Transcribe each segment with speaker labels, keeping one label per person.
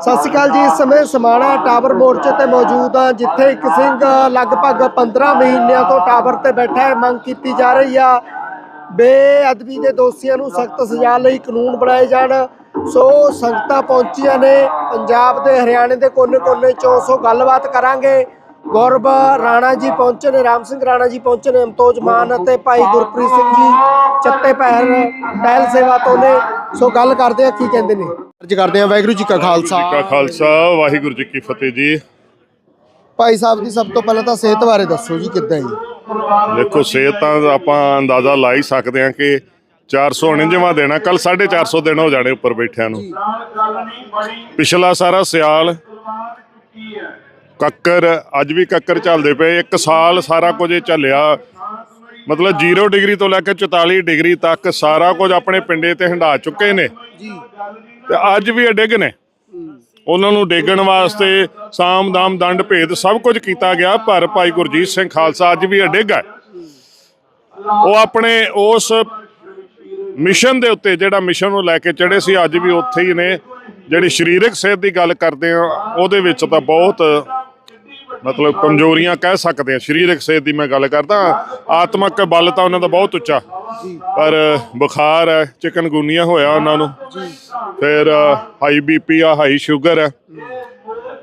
Speaker 1: ਸਤਿ ਸ਼੍ਰੀ ਅਕਾਲ ਜੀ, ਇਸ ਸਮੇਂ ਸਮਾਣਾ ਟਾਵਰ ਮੋਰਚੇ ਤੇ ਮੌਜੂਦ ਹਾਂ, ਜਿੱਥੇ ਇੱਕ ਸਿੰਘ ਲਗਭਗ 15 ਮਹੀਨਿਆਂ ਤੋਂ ਟਾਵਰ ਤੇ ਬੈਠਾ ਹੈ, ਮੰਗ ਕੀਤੀ ਜਾ ਰਹੀ ਆ। ਬੇਅਦਬੀ ਦੇ ਦੋਸ਼ੀਆਂ ਨੂੰ ਸਖਤ ਸਜ਼ਾ ਲਈ ਕਾਨੂੰਨ ਬਣਾਏ ਜਾਣ। ਸੋ ਸੰਗਤਾਂ ਪਹੁੰਚੀਆਂ ਨੇ, ਪੰਜਾਬ ਦੇ ਹਰਿਆਣੇ ਦੇ ਕੋਨੇ-ਕੋਨੇ ਚੋਂ। ਸੋ ਗੱਲਬਾਤ ਕਰਾਂਗੇ। ਗੌਰਵ ਰਾਣਾ ਜੀ ਪਹੁੰਚੇ ਨੇ ਰਾਮ ਸਿੰਘ ਰਾਣਾ ਜੀ ਪਹੁੰਚੇ ਨੇ ਅਮਤੋਜ ਮਾਨ ਅਤੇ ਭਾਈ ਗੁਰਪ੍ਰੀਤ ਸਿੰਘ ਜੀ ਚੱਤੇ ਪਹਿਰ ਟਹਿਲ ਸੇਵਾ ਤੋਂ ਨੇ। ਸੋ ਗੱਲ ਕਰਦੇ ਆ ਕੀ ਕਹਿੰਦੇ ਨੇ? ਅਰਜ ਕਰਦੇ ਆ ਵਾਹਿਗੁਰੂ ਜੀ ਕਾ ਖਾਲਸਾ।
Speaker 2: ਜੀ ਕਾ ਖਾਲਸਾ ਵਾਹਿਗੁਰੂ ਜੀ ਕੀ ਫਤਿਹ ਜੀ।
Speaker 1: ਭਾਈ ਸਾਹਿਬ ਦੀ ਸਭ ਤੋਂ ਪਹਿਲਾਂ ਤਾਂ ਸਿਹਤ ਬਾਰੇ ਦੱਸੋ ਜੀ ਕਿੱਦਾਂ ਜੀ?
Speaker 2: ਦੇਖੋ ਸਿਹਤ ਤਾਂ ਆਪਾਂ ਅੰਦਾਜ਼ਾ ਲਾ ਹੀ ਸਕਦੇ ਹਾਂ ਕਿ 449ਵਾਂ ਦੇਣਾ ਕੱਲ 450 ਦਿਨ ਹੋ ਜਾਣੇ ਉੱਪਰ ਬੈਠਿਆਂ ਨੂੰ। ਪਿਛਲਾ ਸਾਰਾ ਸਿਆਲ ਕੱਕਰ ਅੱਜ ਵੀ ਕੱਕਰ ਚੱਲਦੇ ਪਏ ਇੱਕ ਸਾਲ ਸਾਰਾ ਕੁਝ ਇਹ ਚੱਲਿਆ। ਮਤਲਬ 0 ਡਿਗਰੀ ਤੋਂ ਲੈ ਕੇ 44 ਡਿਗਰੀ ਤੱਕ ਸਾਰਾ ਕੁਝ ਆਪਣੇ ਪਿੰਡੇ ਤੇ ਹੰਡਾ ਚੁੱਕੇ ਨੇ।
Speaker 1: ਜੀ।
Speaker 2: ਤੇ ਅੱਜ ਵੀ ਇਹ ਡਿੱਗ ਨੇ। ਉਹਨਾਂ ਨੂੰ ਡੇਗਣ ਵਾਸਤੇ ਸਾਮ ਦਾਮ ਦੰਡ ਭੇਦ ਸਭ ਕੁਝ ਕੀਤਾ ਗਿਆ ਪਰ ਭਾਈ ਗੁਰਜੀਤ ਸਿੰਘ ਖਾਲਸਾ ਅੱਜ ਵੀ ਅਡਿੱਗ ਹੈ। ਉਹ ਆਪਣੇ ਉਸ ਮਿਸ਼ਨ ਦੇ ਉੱਤੇ ਜਿਹੜਾ ਮਿਸ਼ਨ ਨੂੰ ਲੈ ਕੇ ਚੜੇ ਸੀ ਅੱਜ ਵੀ ਉੱਥੇ ਹੀ ਨੇ। ਜਿਹੜੀ ਸਰੀਰਕ ਸਿਹਤ ਦੀ ਗੱਲ ਕਰਦੇ ਆ ਉਹਦੇ ਵਿੱਚ ਤਾਂ ਬਹੁਤ, ਮਤਲਬ ਕਮਜ਼ੋਰੀਆਂ ਕਹਿ ਸਕਦੇ ਆ ਸਰੀਰਕ ਸਿਹਤ ਦੀ ਮੈਂ ਗੱਲ ਕਰਦਾ, ਆਤਮਕ ਬਲ ਤਾਂ ਉਹਨਾਂ ਦਾ ਬਹੁਤ ਉੱਚਾ। ਪਰ ਬੁਖਾਰ ਹੈ, ਚਿਕਨਗੁਨੀਆ ਹੋਇਆ ਉਹਨਾਂ ਨੂੰ। ਫਿਰ ਹਾਈ ਬੀਪੀ ਆ ਹਾਈ ਸ਼ੂਗਰ ਹੈ।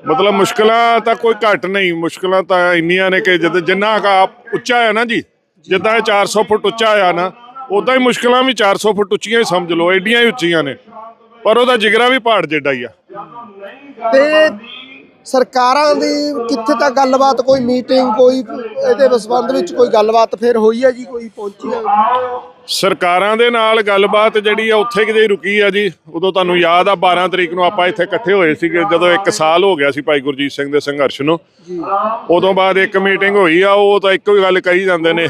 Speaker 2: ਮਤਲਬ ਮੁਸ਼ਕਲਾਂ ਤਾਂ ਕੋਈ ਘੱਟ ਨਹੀਂ, ਮੁਸ਼ਕਲਾਂ ਤਾਂ ਇੰਨੀਆਂ ਨੇ ਕਿ ਜਦ, ਜਿੰਨਾ ਕਾ ਉੱਚਾ ਹੈ ਨਾ ਜੀ, ਜਿੱਦਾਂ ਇਹ 400 ਫੁੱਟ ਉੱਚਾ ਆ ਨਾ ਉਦਾਂ ਹੀ ਮੁਸ਼ਕਲਾਂ ਵੀ 400 ਫੁੱਟ ਉੱਚੀਆਂ ਹੀ ਸਮਝ ਲਓ, ਐਡੀਆਂ ਹੀ ਉੱਚੀਆਂ ਨੇ। ਪਰ ਉਹਦਾ ਜਿਗਰਾ ਵੀ ਪਹਾੜ ਜਿੱਡਾ ਹੀ ਆ।
Speaker 1: ਤੇ ਸਰਕਾਰਾਂ ਦੀ ਕਿੱਥੇ ਤੱਕ ਗੱਲਬਾਤ ਕੋਈ ਮੀਟਿੰਗ ਕੋਈ ਇਹਦੇ ਸੰਬੰਧ ਵਿੱਚ ਕੋਈ ਗੱਲਬਾਤ ਫਿਰ ਹੋਈ ਹੈ ਜੀ ਕੋਈ ਪਹੁੰਚੀ ਹੈ
Speaker 2: ਸਰਕਾਰਾਂ ਦੇ ਨਾਲ ਗੱਲਬਾਤ ਜਿਹੜੀ ਆ ਉੱਥੇ ਕਿਤੇ ਰੁਕੀ ਆ ਜੀ। ਉਦੋਂ ਤੁਹਾਨੂੰ ਯਾਦ ਆ 12 ਤਰੀਕ ਨੂੰ ਆਪਾਂ ਇੱਥੇ ਇਕੱਠੇ ਹੋਏ ਸੀਗੇ ਜਦੋਂ 1 ਸਾਲ ਹੋ ਗਿਆ ਸੀ ਭਾਈ ਗੁਰਜੀਤ ਸਿੰਘ ਦੇ ਸੰਘਰਸ਼ ਨੂੰ। ਉਦੋਂ ਬਾਅਦ ਇੱਕ ਮੀਟਿੰਗ ਹੋਈ ਆ ਉਹ ਤਾਂ ਇੱਕੋ ਹੀ ਗੱਲ ਕਹੀ ਜਾਂਦੇ ਨੇ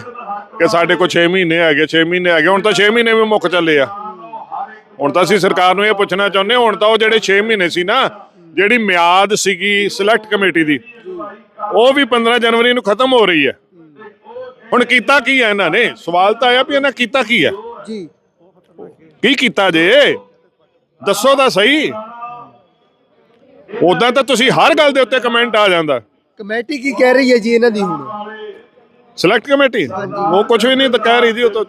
Speaker 2: ਕਿ ਸਾਡੇ ਕੋਲ 6 ਮਹੀਨੇ ਹੈਗੇ 6 ਮਹੀਨੇ ਹੈਗੇ। ਹੁਣ ਤਾਂ 6 ਮਹੀਨੇ ਵੀ ਮੁੱਕ ਚੱਲੇ ਆ। ਹੁਣ ਤਾਂ ਅਸੀਂ ਸਰਕਾਰ ਨੂੰ ਇਹ ਪੁੱਛਣਾ ਚਾਹੁੰਦੇ ਹਾਂ, ਹੁਣ ਤਾਂ ਉਹ ਜਿਹੜੇ 6 ਮਹੀਨੇ ਸੀ ਨਾ ਜਿਹੜੀ ਮਿਆਦ ਸੀਗੀ ਸਿਲੈਕਟ ਕਮੇਟੀ ਦੀ ਉਹ ਵੀ 15 ਜਨਵਰੀ ਨੂੰ ਖਤਮ ਹੋ ਰਹੀ ਹੈ। ਹੁਣ ਕੀਤਾ ਕੀ ਹੈ ਇਹਨਾਂ ਨੇ? ਸਵਾਲ ਤਾਂ ਆਇਆ ਵੀ ਇਹਨਾਂ ਕੀਤਾ ਕੀ ਹੈ?
Speaker 1: ਜੀ।
Speaker 2: ਕੀ ਕੀਤਾ ਜੇ? ਦੱਸੋ ਤਾਂ ਸਹੀ। ਉਦਾਂ ਤਾਂ ਤੁਸੀਂ ਹਰ ਗੱਲ ਦੇ ਉੱਤੇ ਕਮੈਂਟ ਆ ਜਾਂਦਾ।
Speaker 1: ਕਮੇਟੀ ਕੀ ਕਹਿ ਰਹੀ ਹੈ ਜੀ ਇਹਨਾਂ ਦੀ ਹੁਣ?
Speaker 2: ਸਿਲੈਕਟ ਕਮੇਟੀ ਉਹ ਕੁਝ ਵੀ ਨਹੀਂ ਤਾਂ ਕਹਿ ਰਹੀ ਜੀ ਉਹ ਤਾਂ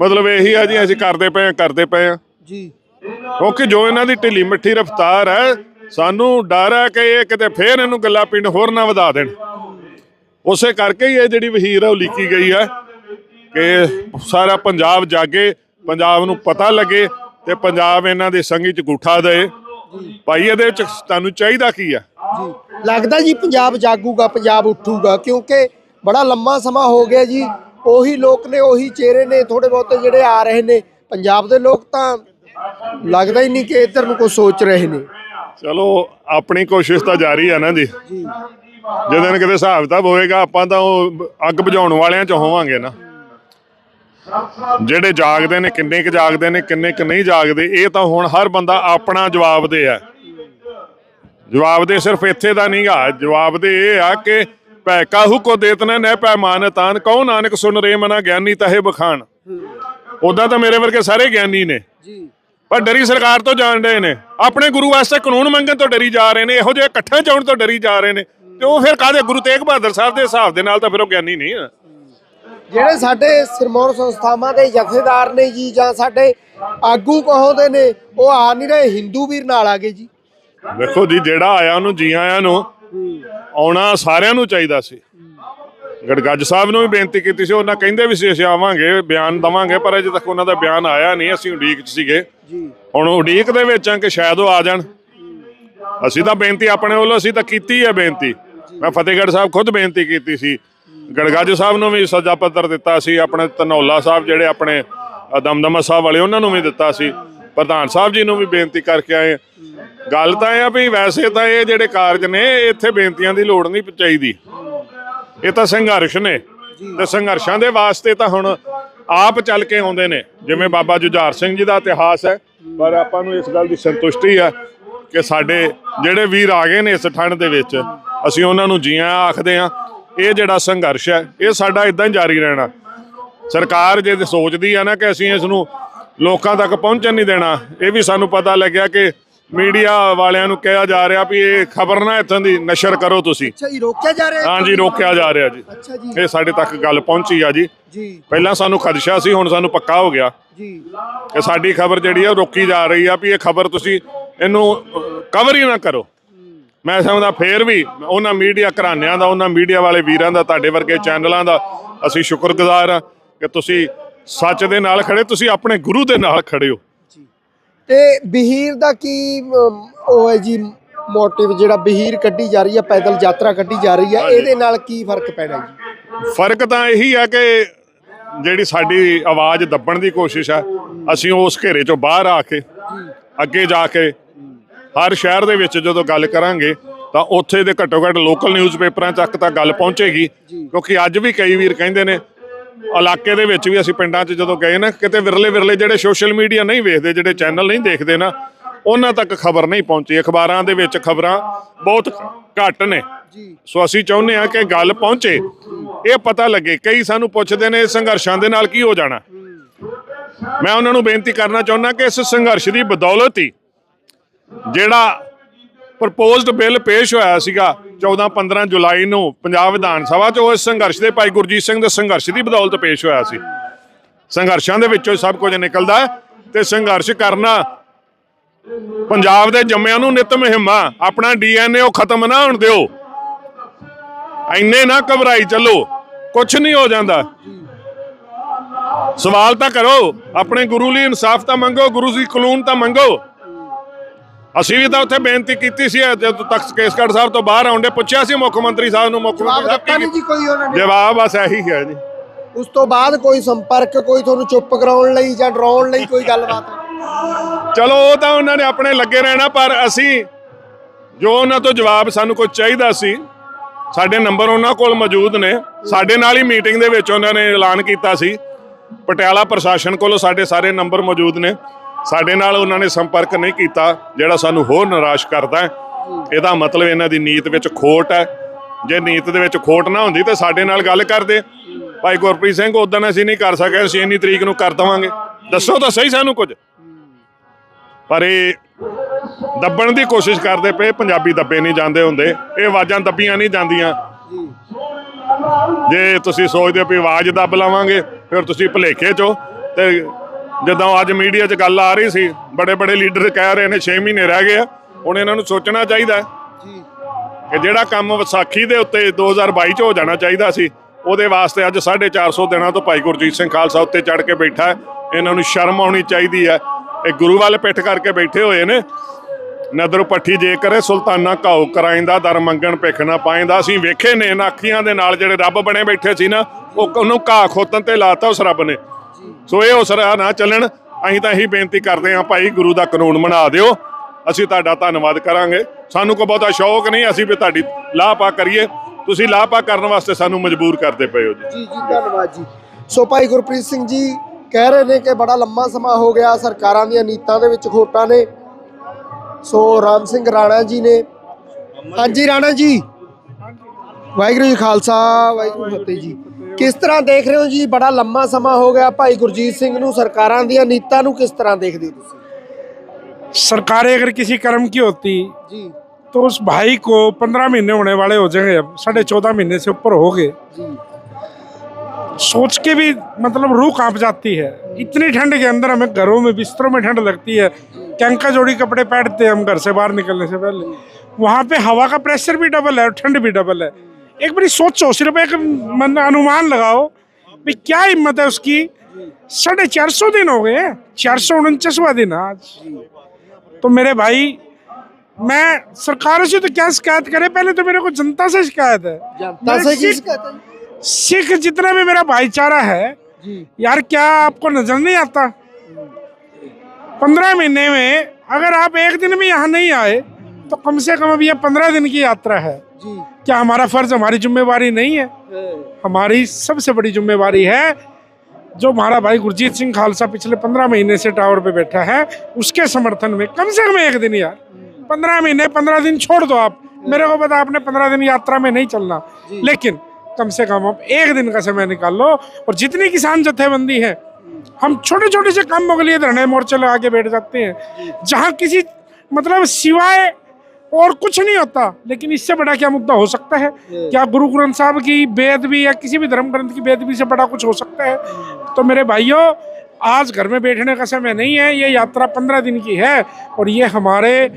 Speaker 2: ਮਤਲਬ ਇਹੀ ਆ ਜੀ ਅਸੀਂ ਕਰਦੇ ਪਏ ਆ ਕਰਦੇ ਪਏ ਆ
Speaker 1: ਜੀ।
Speaker 2: ਕਿਉਂਕਿ ਜੋ ਇਹਨਾਂ ਦੀ ਢਿੱਲੀ ਮਿੱਠੀ ਰਫਤਾਰ ਹੈ ਸਾਨੂੰ ਡਰ ਹੈ ਕਿ ਇਹ ਕਿਤੇ ਫੇਰ ਇਹਨੂੰ ਗੱਲਾਂ ਪਿੰਡ ਹੋਰ ਨਾ ਵਧਾ ਦੇਣ। ਉਸੇ ਕਰਕੇ ਹੀ ਇਹ ਜਿਹੜੀ ਵਹੀਰ ਹੈ ਉਹ ਲੀਕੀ ਗਈ ਹੈ ਕਿ ਸਾਰਾ ਪੰਜਾਬ ਜਾਗੇ ਪੰਜਾਬ ਨੂੰ ਪਤਾ ਲੱਗੇ ਤੇ ਪੰਜਾਬ ਇਹਨਾਂ ਦੇ ਸੰਗੀ ਚ ਗੁੱਠਾ ਦੇ ਭਾਈ ਇਹਦੇ ਵਿੱਚ ਤੁਹਾਨੂੰ ਚਾਹੀਦਾ ਕੀ
Speaker 1: ਜੀ। ਲੱਗਦਾ ਜੀ ਪੰਜਾਬ ਜਾਗੂਗਾ ਪੰਜਾਬ ਉੱਠੂਗਾ ਕਿਉਂਕਿ ਬੜਾ ਲੰਮਾ ਸਮਾਂ ਹੋ ਗਿਆ ਜੀ। ਉਹੀ ਲੋਕ ਨੇ ਉਹੀ ਚਿਹਰੇ ਨੇ ਥੋੜੇ ਬਹੁਤੇ ਜਿਹੜੇ ਆ ਰਹੇ ਨੇ। ਪੰਜਾਬ ਦੇ ਲੋਕ ਤਾਂ ਲੱਗਦਾ ਹੀ ਨਹੀਂ ਕਿ ਇੱਧਰ ਨੂੰ ਕੁਝ ਸੋਚ ਰਹੇ ਨੇ।
Speaker 2: ਚਲੋ ਆਪਣੀ ਕੋਸ਼ਿਸ਼ ਤਾਂ ਜਾਰੀ ਹੈ ਨਾ ਜੀ।
Speaker 1: ਜੀ
Speaker 2: ਜਦੋਂ ਦਿਨ ਕਿਤੇ ਹਿਸਾਬ ਕਿਤਾਬ ਹੋਏਗਾ ਆਪਾਂ ਤਾਂ ਉਹ ਅੱਗ ਬੁਝਾਉਣ ਵਾਲਿਆਂ ਚ ਹੋਵਾਂਗੇ ਨਾ। ਜਿਹੜੇ ਜਾਗਦੇ ਨੇ ਕਿੰਨੇ ਕੁ ਜਾਗਦੇ ਨੇ ਕਿੰਨੇ ਕੁ ਨਹੀਂ ਜਾਗਦੇ ਇਹ ਤਾਂ ਹੁਣ ਹਰ ਬੰਦਾ ਆਪਣਾ ਜਵਾਬ ਦੇ ਆ। ਜਵਾਬ ਦੇ ਸਿਰਫ ਇੱਥੇ ਦਾ ਨਹੀਂਗਾ ਜਵਾਬ ਦੇ ਇਹ ਆ ਕਿ ਭੈ ਕਾਹੂ ਕੋ ਦੇਤਨੇ ਨਹਿ ਪੈ ਮਾਨਤਾਨ ਕਉ ਨਾਨਕ ਸੁਨ ਰੇ ਮਨਾ ਗਿਆਨੀ ਤਹੇ ਬਖਾਨ। ਉਦਾਂ ਤਾਂ ਮੇਰੇ ਵਰਗੇ ਸਾਰੇ ਗਿਆਨੀ ਨੇ।
Speaker 1: ਜੀ।
Speaker 2: ਪਰ ਡਰੀ ਸਰਕਾਰ ਤੋਂ ਜਾਣ ਰਹੇ ਨੇ। ਆਪਣੇ ਗੁਰੂ ਵਾਸਤੇ ਕਾਨੂੰਨ ਮੰਗਣ ਤੋਂ ਡਰੀ ਜਾ ਰਹੇ ਨੇ ਇਹੋ ਜਿਹੇ ਇਕੱਠੇ ਚਾਉਣ ਤੋਂ ਡਰੀ ਜਾ ਰਹੇ ਨੇ। ਤੇ ਉਹ ਫਿਰ ਕਾਹਦੇ? ਗੁਰੂ ਤੇਗ ਬਹਾਦਰ ਸਾਹਿਬ ਦੇ ਹਿਸਾਬ ਦੇ ਨਾਲ ਤਾਂ ਫਿਰ ਉਹ ਗਿਆਨੀ ਨਹੀਂ ਆ।
Speaker 1: ਜਿਹੜੇ ਸਾਡੇ ਸਿਰਮੌਰ ਸੰਸਥਾਵਾਂ ਦੇ ਜਥੇਦਾਰ ਨੇ ਜੀ ਜਾਂ ਸਾਡੇ ਆਗੂ ਕਹੋਦੇ ਨੇ ਉਹ ਆ ਨਹੀਂ ਰਹੇ ਹਿੰਦੂ ਵੀਰ ਨਾਲ ਆ ਗਏ ਜੀ।
Speaker 2: ਵੇਖੋ ਜੀ ਜਿਹੜਾ ਆਇਆ ਉਹਨੂੰ ਜੀ ਆਇਆਂ ਨੂੰ ਆਉਣਾ ਸਾਰਿਆਂ ਨੂੰ ਚਾਹੀਦਾ ਸੀ। ਗੜਗੱਜ ਸਾਹਿਬ ਨੂੰ ਵੀ ਬੇਨਤੀ ਕੀਤੀ ਸੀ ਉਹਨਾਂ ਕਹਿੰਦੇ ਵੀ ਸੀ ਅਸੀਂ ਆਵਾਂਗੇ ਬਿਆਨ ਦਵਾਂਗੇ ਪਰ ਅਜੇ ਤੱਕ ਉਹਨਾਂ ਦਾ ਬਿਆਨ ਆਇਆ ਨਹੀਂ ਅਸੀਂ ਉਡੀਕ 'ਚ ਸੀਗੇ।
Speaker 1: ਜੀ।
Speaker 2: ਹੁਣ ਉਡੀਕ ਦੇ ਵਿੱਚ ਆ ਕਿ ਸ਼ਾਇਦ ਉਹ ਆ ਜਾਣ। ਅਸੀਂ ਤਾਂ ਬੇਨਤੀ ਆਪਣੇ ਵੱਲੋਂ ਅਸੀਂ ਤਾਂ ਕੀਤੀ ਹੈ ਬੇਨਤੀ। ਮੈਂ ਫਤਿਹਗੜ੍ਹ ਸਾਹਿਬ ਖੁਦ ਬੇਨਤੀ ਕੀਤੀ ਸੀ। ਗੜਗੱਜ ਸਾਹਿਬ ਨੂੰ ਵੀ ਸੱਜਾ ਪੱਤਰ ਦਿੱਤਾ ਸੀ ਆਪਣੇ ਧਨੌਲਾ ਸਾਹਿਬ ਜਿਹੜੇ ਆਪਣੇ ਦਮਦਮਾ ਸਾਹਿਬ ਵਾਲੇ ਉਹਨਾਂ ਨੂੰ ਵੀ ਦਿੱਤਾ ਸੀ। ਪ੍ਰਧਾਨ ਸਾਹਿਬ ਜੀ ਨੂੰ ਵੀ ਬੇਨਤੀ ਕਰਕੇ ਆਏ। ਗੱਲ ਤਾਂ ਇਹ ਆ ਵੀ ਵੈਸੇ ਤਾਂ ਇਹ ਜਿਹੜੇ ਕਾਰਜ ਨੇ ਇੱਥੇ ਬੇਨਤੀਆਂ ਦੀ ਲੋੜ ਨਹੀਂ ਚਾਹੀਦੀ। ਇਹ ਤਾਂ ਸੰਘਰਸ਼ ਨੇ ਤੇ ਸੰਘਰਸ਼ਾਂ ਦੇ ਵਾਸਤੇ ਤਾਂ ਹੁਣ ਆਪ ਚੱਲ ਕੇ ਆਉਂਦੇ ਨੇ। ਜਿਵੇਂ ਬਾਬਾ ਜੁਝਾਰ ਸਿੰਘ ਜੀ ਦਾ ਇਤਿਹਾਸ ਹੈ ਪਰ ਆਪਾਂ ਨੂੰ ਇਸ ਗੱਲ ਦੀ ਸੰਤੁਸ਼ਟੀ ਹੈ ਕਿ ਸਾਡੇ ਜਿਹੜੇ ਵੀਰ ਆ ਗਏ ਨੇ ਇਸ ਠੰਡ ਦੇ ਵਿੱਚ ਅਸੀਂ ਉਹਨਾਂ ਨੂੰ ਜੀਆਂ ਆਖਦੇ ਆ ਇਹ ਜਿਹੜਾ ਸੰਘਰਸ਼ ਹੈ ਇਹ ਸਾਡਾ ਇਦਾਂ ਹੀ ਜਾਰੀ ਰਹਿਣਾ। ਸਰਕਾਰ ਜੇ ਸੋਚਦੀ ਆ ਨਾ ਕਿ ਅਸੀਂ ਇਸ ਨੂੰ ਲੋਕਾਂ ਤੱਕ ਪਹੁੰਚਣ ਨਹੀਂ ਦੇਣਾ ਇਹ ਵੀ ਸਾਨੂੰ ਪਤਾ ਲੱਗਿਆ ਕਿ ਮੀਡੀਆ ਵਾਲਿਆਂ ਨੂੰ ਕਿਹਾ ਜਾ ਰਿਹਾ ਵੀ ਇਹ ਖਬਰ ਨਾ ਇੱਥੋਂ ਦੀ ਨਸ਼ਰ ਕਰੋ ਤੁਸੀਂ।
Speaker 1: ਅੱਛਾ ਜੀ ਰੋਕਿਆ ਜਾ ਰਿਹਾ
Speaker 2: ਹਾਂਜੀ ਰੋਕਿਆ ਜਾ ਰਿਹਾ ਜੀ।
Speaker 1: ਅੱਛਾ ਜੀ।
Speaker 2: ਇਹ ਸਾਡੇ ਤੱਕ ਗੱਲ ਪਹੁੰਚੀ ਆ ਜੀ।
Speaker 1: ਜੀ।
Speaker 2: ਪਹਿਲਾਂ ਸਾਨੂੰ ਖਦਸ਼ਾ ਸੀ ਹੁਣ ਸਾਨੂੰ ਪੱਕਾ ਹੋ ਗਿਆ।
Speaker 1: ਜੀ।
Speaker 2: ਕਿ ਸਾਡੀ ਖਬਰ ਜਿਹੜੀ ਆ ਰੋਕੀ ਜਾ ਰਹੀ ਆ ਵੀ ਇਹ ਖਬਰ ਤੁਸੀਂ ਇਹਨੂੰ ਕਵਰ ਹੀ ਨਾ ਕਰੋ। ਮੈਂ ਸਮਝਦਾ ਫੇਰ ਵੀ ਉਹਨਾਂ ਮੀਡੀਆ ਘਰਾਣਿਆਂ ਦਾ ਉਹਨਾਂ ਮੀਡੀਆ ਵਾਲੇ ਵੀਰਾਂ ਦਾ ਤੁਹਾਡੇ ਵਰਗੇ ਚੈਨਲਾਂ ਦਾ ਅਸੀਂ ਸ਼ੁਕਰਗੁਜ਼ਾਰ ਆ ਕਿ ਤੁਸੀਂ ਸੱਚ ਦੇ ਨਾਲ ਖੜੇ ਤੁਸੀਂ ਆਪਣੇ ਗੁਰੂ ਦੇ ਨਾਲ ਖੜੇ ਹੋ।
Speaker 1: ਤੇ ਬਹੀਰ ਦਾ ਕੀ ਅਮ, ਉਹ ਹੈ ਜੀ ਮੋਟਿਵ ਜਿਹੜਾ ਬਹੀਰ ਕੱਢੀ ਜਾ ਰਹੀ ਹੈ ਪੈਦਲ ਯਾਤਰਾ ਕੱਢੀ ਜਾ ਰਹੀ ਹੈ। ਇਹਦੇ ਨਾਲ ਕੀ ਫ਼ਰਕ ਪੈਣਾ ਜੀ
Speaker 2: ਫ਼ਰਕ ਤਾਂ ਇਹੀ ਹੈ ਕਿ ਜਿਹੜੀ ਸਾਡੀ ਆਵਾਜ਼ ਦੱਬਣ ਦੀ ਕੋਸ਼ਿਸ਼ ਹੈ ਅਸੀਂ ਉਸ ਘੇਰੇ ਚੋਂ ਬਾਹਰ ਆ ਕੇ ਅੱਗੇ ਜਾ ਕੇ ਹਰ ਸ਼ਹਿਰ ਦੇ ਵਿੱਚ ਜਦੋਂ ਗੱਲ ਕਰਾਂਗੇ ਤਾਂ ਉੱਥੇ ਦੇ ਘੱਟੋ ਘੱਟ ਲੋਕਲ ਨਿਊਜ਼ਪੇਪਰਾਂ ਤੱਕ ਤਾਂ ਗੱਲ ਪਹੁੰਚੇਗੀ ਕਿਉਂਕਿ ਅੱਜ ਵੀ ਕਈ ਵੀਰ ਕਹਿੰਦੇ ਨੇ ਇਲਾਕੇ ਦੇ ਵਿੱਚ ਵੀ ਅਸੀਂ ਪਿੰਡਾਂ 'ਚ ਜਦੋਂ ਗਏ ਨਾ ਕਿਤੇ ਵਿਰਲੇ ਵਿਰਲੇ ਜਿਹੜੇ ਸੋਸ਼ਲ ਮੀਡੀਆ ਨਹੀਂ ਵੇਖਦੇ ਜਿਹੜੇ ਚੈਨਲ ਨਹੀਂ ਦੇਖਦੇ ਨਾ ਉਹਨਾਂ ਤੱਕ ਖਬਰ ਨਹੀਂ ਪਹੁੰਚੀ। ਅਖਬਾਰਾਂ ਦੇ ਵਿੱਚ ਖਬਰਾਂ ਬਹੁਤ ਘੱਟ ਨੇ।
Speaker 1: ਜੀ।
Speaker 2: ਸੋ ਅਸੀਂ ਚਾਹੁੰਦੇ ਹਾਂ ਕਿ ਗੱਲ ਪਹੁੰਚੇ। ਇਹ ਪਤਾ ਲੱਗੇ। ਕਈ ਸਾਨੂੰ ਪੁੱਛਦੇ ਨੇ ਸੰਘਰਸ਼ਾਂ ਦੇ ਨਾਲ ਕੀ ਹੋ ਜਾਣਾ? ਮੈਂ ਉਹਨਾਂ ਨੂੰ ਬੇਨਤੀ ਕਰਨਾ ਚਾਹੁੰਦਾ ਕਿ ਇਸ ਸੰਘਰਸ਼ ਦੀ ਬਦੌਲਤ ਹੀ ਜਿਹੜਾ ਪ੍ਰਪੋਜ਼ਡ ਬਿੱਲ ਪੇਸ਼ ਹੋਇਆ ਸੀਗਾ 14 15 ਜੁਲਾਈ ਨੂੰ ਪੰਜਾਬ ਵਿਧਾਨ ਸਭਾ 'ਚ। ਉਹ ਸੰਘਰਸ਼ ਦੇ ਭਾਈ ਗੁਰਜੀਤ ਸਿੰਘ ਦੇ ਸੰਘਰਸ਼ ਦੀ ਬਦੌਲਤ ਪੇਸ਼ ਹੋਇਆ ਸੀ। ਸੰਘਰਸ਼ਾਂ ਦੇ ਵਿੱਚੋਂ ਸਭ ਕੁਝ ਨਿਕਲਦਾ ਤੇ ਸੰਘਰਸ਼ ਕਰਨਾ ਪੰਜਾਬ ਦੇ ਜੰਮਿਆਂ ਨੂੰ ਨਿਤ ਮੁਹਿੰਮਾ, ਆਪਣਾ ਡੀਐਨਏ ਉਹ ਖਤਮ ਨਾ ਹੋਣ ਦਿਓ। ਐਨੇ ਨਾ ਘਬਰਾਈ ਚੱਲੋ ਕੁਝ ਨਹੀਂ ਹੋ ਜਾਂਦਾ। ਸਵਾਲ ਤਾਂ ਕਰੋ, ਆਪਣੇ ਗੁਰੂ ਲਈ ਇਨਸਾਫ ਤਾਂ ਮੰਗੋ, ਗੁਰੂ ਦੀ ਕਲੂਨ ਤਾਂ ਮੰਗੋ। ਅਸੀਂ ਵੀ ਤਾਂ ਉੱਥੇ ਬੇਨਤੀ ਕੀਤੀ ਸੀ ਜਦ ਤੱਕ ਕੇਸਗੜ੍ਹ ਸਾਹਿਬ ਤੋਂ ਬਾਹਰ ਆਉਂਦੇ ਪੁੱਛਿਆ ਸੀ ਮੁੱਖ ਮੰਤਰੀ ਸਾਹਿਬ ਨੂੰ ਮੁੱਖ ਮੰਤਰੀ ਸਾਹਿਬ
Speaker 1: ਦਿੱਤਾ ਨਹੀਂ
Speaker 2: ਕੀ
Speaker 1: ਜੀ ਕੋਈ ਉਹਨਾਂ ਨੇ।
Speaker 2: ਜਵਾਬ ਬਸ ਇਹੀ ਹੈ ਜੀ।
Speaker 1: ਉਸ ਤੋਂ ਬਾਅਦ ਕੋਈ ਸੰਪਰਕ ਕੋਈ ਤੁਹਾਨੂੰ ਚੁੱਪ ਕਰਾਉਣ ਲਈ ਜਾਂ ਡਰਾਉਣ ਲਈ ਕੋਈ ਗੱਲਬਾਤ?
Speaker 2: ਚਲੋ ਉਹ ਤਾਂ ਉਹਨਾਂ ਨੇ ਆਪਣੇ ਲੱਗੇ ਰਹਿਣਾ ਪਰ ਅਸੀਂ ਜੋ ਉਹਨਾਂ ਤੋਂ ਜਵਾਬ ਸਾਨੂੰ ਕੁਝ ਚਾਹੀਦਾ ਸੀ ਸਾਡੇ ਨੰਬਰ ਉਹਨਾਂ ਕੋਲ ਮੌਜੂਦ ਨੇ। ਸਾਡੇ ਨਾਲ ਹੀ ਮੀਟਿੰਗ ਦੇ ਵਿੱਚ ਉਹਨਾਂ ਨੇ ਐਲਾਨ ਕੀਤਾ ਸੀ। ਪਟਿਆਲਾ ਪ੍ਰਸ਼ਾਸਨ ਕੋਲੋਂ ਸਾਡੇ ਸਾਰੇ ਨੰਬਰ ਮੌਜੂਦ ਨੇ। ਸਾਡੇ ਨਾਲ ਉਹਨਾਂ ਨੇ ਸੰਪਰਕ ਨਹੀਂ ਕੀਤਾ, ਜਿਹੜਾ ਸਾਨੂੰ ਹੋਰ ਨਿਰਾਸ਼ ਕਰਦਾ ਇਹਦਾ ਮਤਲਬ ਇਹਨਾਂ ਦੀ ਨੀਤ ਵਿੱਚ ਖੋਟ ਹੈ। ਜੇ ਨੀਤ ਦੇ ਵਿੱਚ ਖੋਟ ਨਾ ਹੁੰਦੀ ਤਾਂ ਸਾਡੇ ਨਾਲ ਗੱਲ ਕਰਦੇ। ਭਾਈ ਗੁਰਪ੍ਰੀਤ ਸਿੰਘ ਉਦੋਂ ਅਸੀਂ ਨਹੀਂ ਕਰ ਸਕੇ, ਅਸੀਂ ਇੰਨੀ ਤਰੀਕ ਨੂੰ ਕਰ ਦਵਾਂਗੇ। ਦੱਸੋ ਤਾਂ ਸਹੀ ਸਾਨੂੰ ਕੁਝ। ਪਰ ਇਹ ਦੱਬਣ ਦੀ ਕੋਸ਼ਿਸ਼ ਕਰਦੇ ਪਏ, ਪੰਜਾਬੀ ਦੱਬੇ ਨਹੀਂ ਜਾਂਦੇ ਹੁੰਦੇ। ਇਹ ਆਵਾਜ਼ਾਂ ਦੱਬੀਆਂ ਨਹੀਂ ਜਾਂਦੀਆਂ। ਜੇ ਤੁਸੀਂ ਸੋਚਦੇ ਹੋ ਵੀ ਆਵਾਜ਼ ਦੱਬ ਲਵਾਂਗੇ, ਫਿਰ ਤੁਸੀਂ ਭਲੇਖੇ ਚੋ ਤੇ ਜਦੋਂ ਅੱਜ ਮੀਡੀਆ 'ਚ ਗੱਲ ਆ ਰਹੀ ਸੀ ਬੜੇ ਬੜੇ ਲੀਡਰ ਕਹਿ ਰਹੇ ਨੇ 6 ਮਹੀਨੇ ਰਹਿ ਗਏ ਆ ਹੁਣ ਇਹਨਾਂ ਨੂੰ ਸੋਚਣਾ ਚਾਹੀਦਾ ਹੈ
Speaker 1: ਜੀ।
Speaker 2: ਕਿ ਜਿਹੜਾ ਕੰਮ ਵਿਸਾਖੀ ਦੇ ਉੱਤੇ 2022 ਚ ਹੋ ਜਾਣਾ ਚਾਹੀਦਾ ਸੀ ਉਹਦੇ ਵਾਸਤੇ ਅੱਜ 450 ਦਿਨਾਂ ਤੋਂ ਭਾਈ ਗੁਰਜੀਤ ਸਿੰਘ ਖਾਲਸਾ ਉੱਤੇ ਚੜ ਕੇ ਬੈਠਾ ਹੈ ਇਹਨਾਂ ਨੂੰ ਸ਼ਰਮ ਆਉਣੀ ਚਾਹੀਦੀ ਹੈ। ਇਹ ਗੁਰੂ ਵੱਲ ਪਿੱਠ ਕਰਕੇ ਬੈਠੇ ਹੋਏ ਨੇ। ਨਦਰ ਪੱਠੀ ਜੇ ਕਰੇ ਸੁਲਤਾਨਾ ਘਾਉ ਕਰਾਇੰਦਾ ਦਰ ਮੰਗਣ ਭਿੱਖ ਨਾ ਪਾਇੰਦਾ ਅਸੀਂ ਵੇਖੇ ਨੇ ਇਹਨਾਂ ਅੱਖੀਆਂ ਦੇ ਨਾਲ ਜਿਹੜੇ ਰੱਬ ਬਣੇ ਬੈਠੇ ਸੀ ਨਾ ਉਹ ਉਹਨੂੰ ਘਾਹ ਖੋਤਨ ਤੇ ਲਾਤਾ ਉਸ ਰੱਬ ਨੇ। ਸੋ ਇਹ ਉਸ ਨਾ ਚੱਲਣ। ਅਸੀਂ ਤਾਂ ਇਹੀ ਬੇਨਤੀ ਕਰਦੇ ਹਾਂ, ਭਾਈ ਗੁਰੂ ਦਾ ਕਾਨੂੰਨ ਬਣਾ ਦਿਓ। ਅਸੀਂ ਤੁਹਾਡਾ ਧੰਨਵਾਦ ਕਰਾਂਗੇ। ਸਾਨੂੰ ਕੋਈ ਬਹੁਤਾ ਸ਼ੌਕ ਨਹੀਂ, ਅਸੀਂ ਵੀ ਤੁਹਾਡੀ ਲਾਪਾ ਕਰੀਏ। ਤੁਸੀਂ ਲਾਪਾ ਕਰਨ ਵਾਸਤੇ ਸਾਨੂੰ ਮਜਬੂਰ ਕਰਦੇ ਪਏ ਹੋ ਜੀ।
Speaker 1: ਜੀ ਧੰਨਵਾਦ ਜੀ। ਸੋ ਭਾਈ ਗੁਰਪ੍ਰੀਤ ਸਿੰਘ ਜੀ ਕਹਿ ਰਹੇ ਨੇ ਕਿ ਬੜਾ ਲੰਮਾ ਸਮਾਂ ਹੋ ਗਿਆ, ਸਰਕਾਰਾਂ ਦੀਆਂ ਨੀਤਾਂ ਦੇ ਵਿੱਚ ਖੋਟਾਂ ਨੇ। ਸੋ ਰਾਮ ਸਿੰਘ ਰਾਣਾ ਜੀ ਨੇ ਹਾਂਜੀ, ਰਾਣਾ ਜੀ। ਵਾਹਿਗੁਰੂ ਜੀ ਖਾਲਸਾ, ਵਾਹਿਗੁਰੂ ਫਤਿਹ ਜੀ। ਕਿਸ ਤਰ੍ਹਾਂ ਦੇਖ ਰਹੇ ਹੋ ਜੀ ਬੜਾ ਲੰਮਾ ਸਮਾਂ ਹੋ ਗਿਆ ਭਾਈ ਗੁਰਜੀਤ ਸਿੰਘ ਨੂੰ ਸਰਕਾਰਾਂ ਦੀਆਂ ਨੀਤਾਂ ਨੂੰ ਕਿਸ ਤਰ੍ਹਾਂ ਦੇਖਦੇ ਹੋ ਤੁਸੀਂ
Speaker 3: सरकारें अगर किसी कर्म की होती
Speaker 1: ਜੀ
Speaker 3: तो उस भाई को पंद्रह महीने होने वाले हो जाएंगे अब साढ़े चौदह महीने से ऊपर हो गए
Speaker 1: ਜੀ
Speaker 3: सोच के भी मतलब रूह कांप जाती है इतनी ठंड के अंदर हमें घरों में बिस्तरों में ठंड लगती है कैंका जोड़ी कपड़े पहनते हैं हम घर से बाहर निकलने से पहले वहाँ पे हवा का प्रेशर भी डबल है और ठंड भी डबल है एक बारी सोचो सिर्फ़ एक मन अनुमान लगाओ भी क्या हिम्मत है उसकी? साढ़े चार सौ दिन हो गए चार सौ उनचासवा दिन आज। तो मेरे भाई मैं सरकारों से तो क्या शिकायत करे? पहले तो मेरे को जनता से शिकायत है।
Speaker 1: जनता से शिकायत?
Speaker 3: सिख जितना भी मेरा भाईचारा है
Speaker 1: जी।
Speaker 3: यार क्या आपको नज़र नहीं आता? पंद्रह महीने में अगर आप एक दिन भी यहाँ नहीं आए तो कम से कम अब यह पंद्रह दिन की यात्रा है।
Speaker 1: जी।
Speaker 3: क्या हमारा फ़र्ज़ हमारी जिम्मेवारी नहीं है? हमारी सबसे बड़ी जिम्मेवारी है जो हमारा भाई गुरजीत सिंह खालसा पिछले पंद्रह महीने से टावर पे बैठा है उसके समर्थन में कम से कम एक दिन यार पंद्रह महीने पंद्रह दिन छोड़ दो आप। मेरे को पता आपने पंद्रह दिन यात्रा में नहीं चलना। लेकिन कम से कम आप एक दिन का समय निकाल लो और जितनी किसान जत्थेबंदी है हम छोटे छोटे से कामों के लिए धरने मोर्चे लगा के बैठ जाते हैं। जहाँ किसी मतलब सिवाय और कुछ नहीं होता। लेकिन इससे बड़ा क्या मुद्दा हो सकता है? क्या गुरु ग्रंथ साहब की बेदबी या किसी भी धर्म ग्रंथ की बेदबी से बड़ा कुछ हो सकता है? तो मेरे भाइयों आज घर में बैठने का समय नहीं है ये यात्रा पंद्रह दिन की है और ये हमारे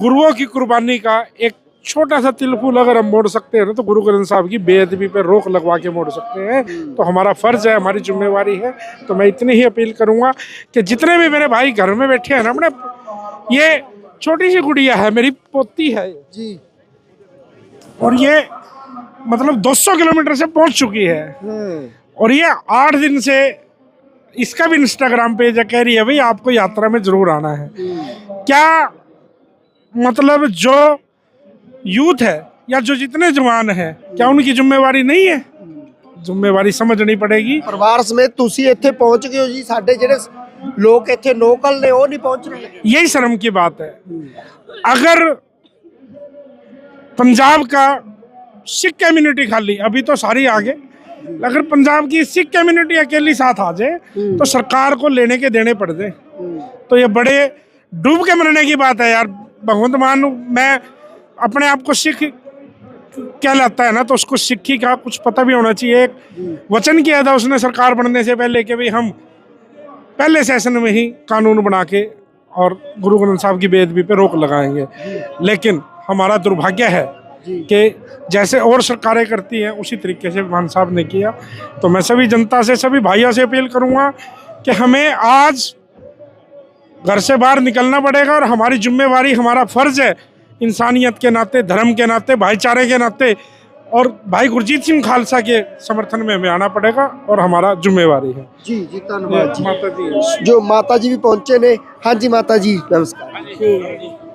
Speaker 3: गुरुओं की कुर्बानी का एक छोटा सा तिल फूल अगर हम मोड़ सकते हैं ना तो गुरु ग्रंथ साहब की बेअदबी पर रोक लगवा के मोड़ सकते हैं। तो हमारा फ़र्ज़ है हमारी जिम्मेवारी है। तो मैं इतनी ही अपील करूँगा कि जितने भी मेरे भाई घर में बैठे हैं ना अपने ये छोटी सी गुड़िया है मेरी पोती है ये।
Speaker 1: ਜੀ
Speaker 3: और ये मतलब 200 किलोमीटर से पहुंच चुकी है
Speaker 1: ਹਾਂ
Speaker 3: और ये आठ दिन से इसका भी इंस्टाग्राम पेज है कह रही है भाई आपको यात्रा में जरूर आना है क्या मतलब जो यूथ है या जो जितने जवान है क्या उनकी जिम्मेवारी नहीं है जिम्मेवारी समझनी पड़ेगी
Speaker 1: ਪਰਿਵਾਰ ਸਮੇਤ ਤੁਸੀਂ ਇੱਥੇ ਪਹੁੰਚ ਗਏ ਹੋ ਜੀ ਸਾਡੇ ਜਿਹੜੇ ਲੋਕ ਇੱਥੇ ਲੋਕਲ ਨੇ ਉਹ ਨਹੀਂ ਪਹੁੰਚ ਰਹੇ
Speaker 3: यही शर्म की बात है अगर पंजाब का सिख कम्युनिटी खाली अभी तो सारी आगे अगर पंजाब की सिख कम्युनिटी अकेली साथ आ जाए तो सरकार को लेने के देने पड़ जाए तो ये बड़े डूब के मरने की बात है यार भगवंत मान मैं अपने आप को सिख कहलाता है ना तो उसको सिक्खी का कुछ पता भी होना चाहिए एक वचन किया था उसने सरकार बनने से पहले कि भाई हम पहले सेशन में ही कानून बना के और गुरु ग्रंथ साहब की बेदबी पे रोक लगाएँगे। लेकिन हमारा दुर्भाग्य है कि जैसे और सरकारें करती हैं उसी तरीके से मान साहब ने किया। तो मैं सभी जनता से सभी भाइयों से अपील करूँगा कि हमें आज घर से बाहर निकलना पड़ेगा और हमारी जिम्मेवारी हमारा फ़र्ज़ है इंसानियत के नाते धर्म के नाते भाईचारे के नाते और भाई गुरजीत सिंह खालसा के समर्थन में हमें आना पड़ेगा और हमारा जुम्मेवारी है।
Speaker 1: जी जी धन्यवाद
Speaker 3: माता जी।
Speaker 1: जो माता जी भी पहुँचे ने हाँ जी माता हाँ जी नमस्कार